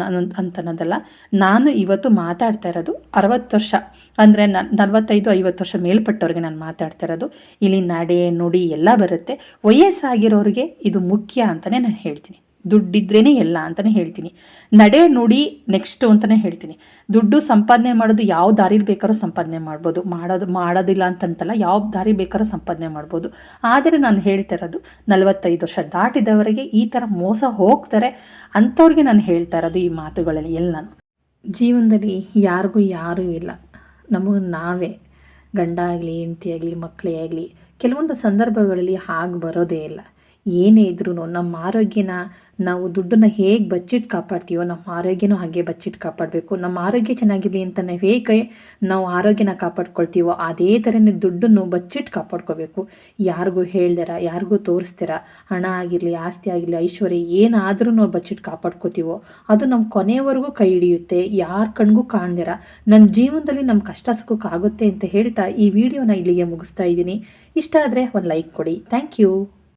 ಅಂತನದಲ್ಲ ನಾನು ಇವತ್ತು ಮಾತಾಡ್ತಾ ಇರೋದು ಅರವತ್ತು ವರ್ಷ. ಅಂದರೆ ನಲವತ್ತೈದು, ಐವತ್ತು ವರ್ಷ ಮೇಲ್ಪಟ್ಟವ್ರಿಗೆ ನಾನು ಮಾತಾಡ್ತಾ ಇರೋದು. ಇಲ್ಲಿ ನಡೆ, ನುಡಿ ಎಲ್ಲ ಬರುತ್ತೆ. ವಯಸ್ಸಾಗಿರೋರಿಗೆ ಇದು ಮುಖ್ಯ ಅಂತಲೇ ನಾನು ಹೇಳ್ತೀನಿ. ದುಡ್ಡಿದ್ರೇ ಎಲ್ಲ ಅಂತಲೇ ಹೇಳ್ತೀನಿ. ನಡೆ ನುಡಿ ನೆಕ್ಸ್ಟು ಅಂತಲೇ ಹೇಳ್ತೀನಿ. ದುಡ್ಡು ಸಂಪಾದನೆ ಮಾಡೋದು ಯಾವ ದಾರಿಲಿ ಬೇಕಾದ್ರೂ ಸಂಪಾದನೆ ಮಾಡ್ಬೋದು. ಮಾಡೋದು, ಮಾಡೋದಿಲ್ಲ ಅಂತಂತಲ್ಲ ಯಾವ ದಾರಿ ಬೇಕಾದ್ರೂ ಸಂಪಾದನೆ ಮಾಡ್ಬೋದು. ಆದರೆ ನಾನು ಹೇಳ್ತಾ ಇರೋದು, ನಲವತ್ತೈದು ವರ್ಷ ದಾಟಿದವರೆಗೆ ಈ ಥರ ಮೋಸ ಹೋಗ್ತಾರೆ ಅಂಥವ್ರಿಗೆ ನಾನು ಹೇಳ್ತಾ ಇರೋದು ಈ ಮಾತುಗಳಲ್ಲಿ ಎಲ್ಲನೂ ಜೀವನದಲ್ಲಿ ಯಾರಿಗೂ ಯಾರೂ ಇಲ್ಲ. ನಮಗೆ ನಾವೇ. ಗಂಡ ಆಗಲಿ, ಹೆಂಡತಿ ಆಗಲಿ, ಮಕ್ಕಳೇ ಆಗಲಿ, ಕೆಲವೊಂದು ಸಂದರ್ಭಗಳಲ್ಲಿ ಹಾಗೆ ಬರೋದೇ ಇಲ್ಲ. ಏನೇ ಇದ್ರೂ ನಮ್ಮ ಆರೋಗ್ಯನ ನಾವು ದುಡ್ಡನ್ನು ಹೇಗೆ ಬಚ್ಚಿಟ್ಟು ಕಾಪಾಡ್ತೀವೋ, ನಮ್ಮ ಆರೋಗ್ಯನೂ ಹಾಗೆ ಬಚ್ಚಿಟ್ಟು ಕಾಪಾಡಬೇಕು. ನಮ್ಮ ಆರೋಗ್ಯ ಚೆನ್ನಾಗಿರಲಿ ಅಂತ ನಾವು ಹೇಗೆ ನಾವು ಆರೋಗ್ಯನ ಕಾಪಾಡ್ಕೊಳ್ತೀವೋ, ಅದೇ ಥರನೇ ದುಡ್ಡನ್ನು ಬಚ್ಚಿಟ್ಟು ಕಾಪಾಡ್ಕೋಬೇಕು. ಯಾರಿಗೂ ಹೇಳ್ದಿರ, ಯಾರಿಗೂ ತೋರಿಸ್ತೀರ ಹಣ ಆಗಿರಲಿ, ಆಸ್ತಿ ಆಗಿರಲಿ, ಐಶ್ವರ್ಯ ಏನಾದರೂ ನಾವು ಬಚ್ಚಿಟ್ಟು ಕಾಪಾಡ್ಕೋತೀವೋ, ಅದು ನಮ್ಮ ಕೊನೆಯವರೆಗೂ ಕೈ ಹಿಡಿಯುತ್ತೆ. ಯಾರ ಕಣ್ಗೂ ಕಾಣ್ದಿರ. ನಮ್ಮ ಜೀವನದಲ್ಲಿ ನಮ್ಮ ಕಷ್ಟ ಸುಖಕ್ಕಾಗುತ್ತೆ ಅಂತ ಹೇಳ್ತಾ ಈ ವಿಡಿಯೋನ ಇಲ್ಲಿಗೆ ಮುಗಿಸ್ತಾ ಇದ್ದೀನಿ. ಇಷ್ಟ ಆದರೆ ಒಂದು ಲೈಕ್ ಕೊಡಿ. Thank you.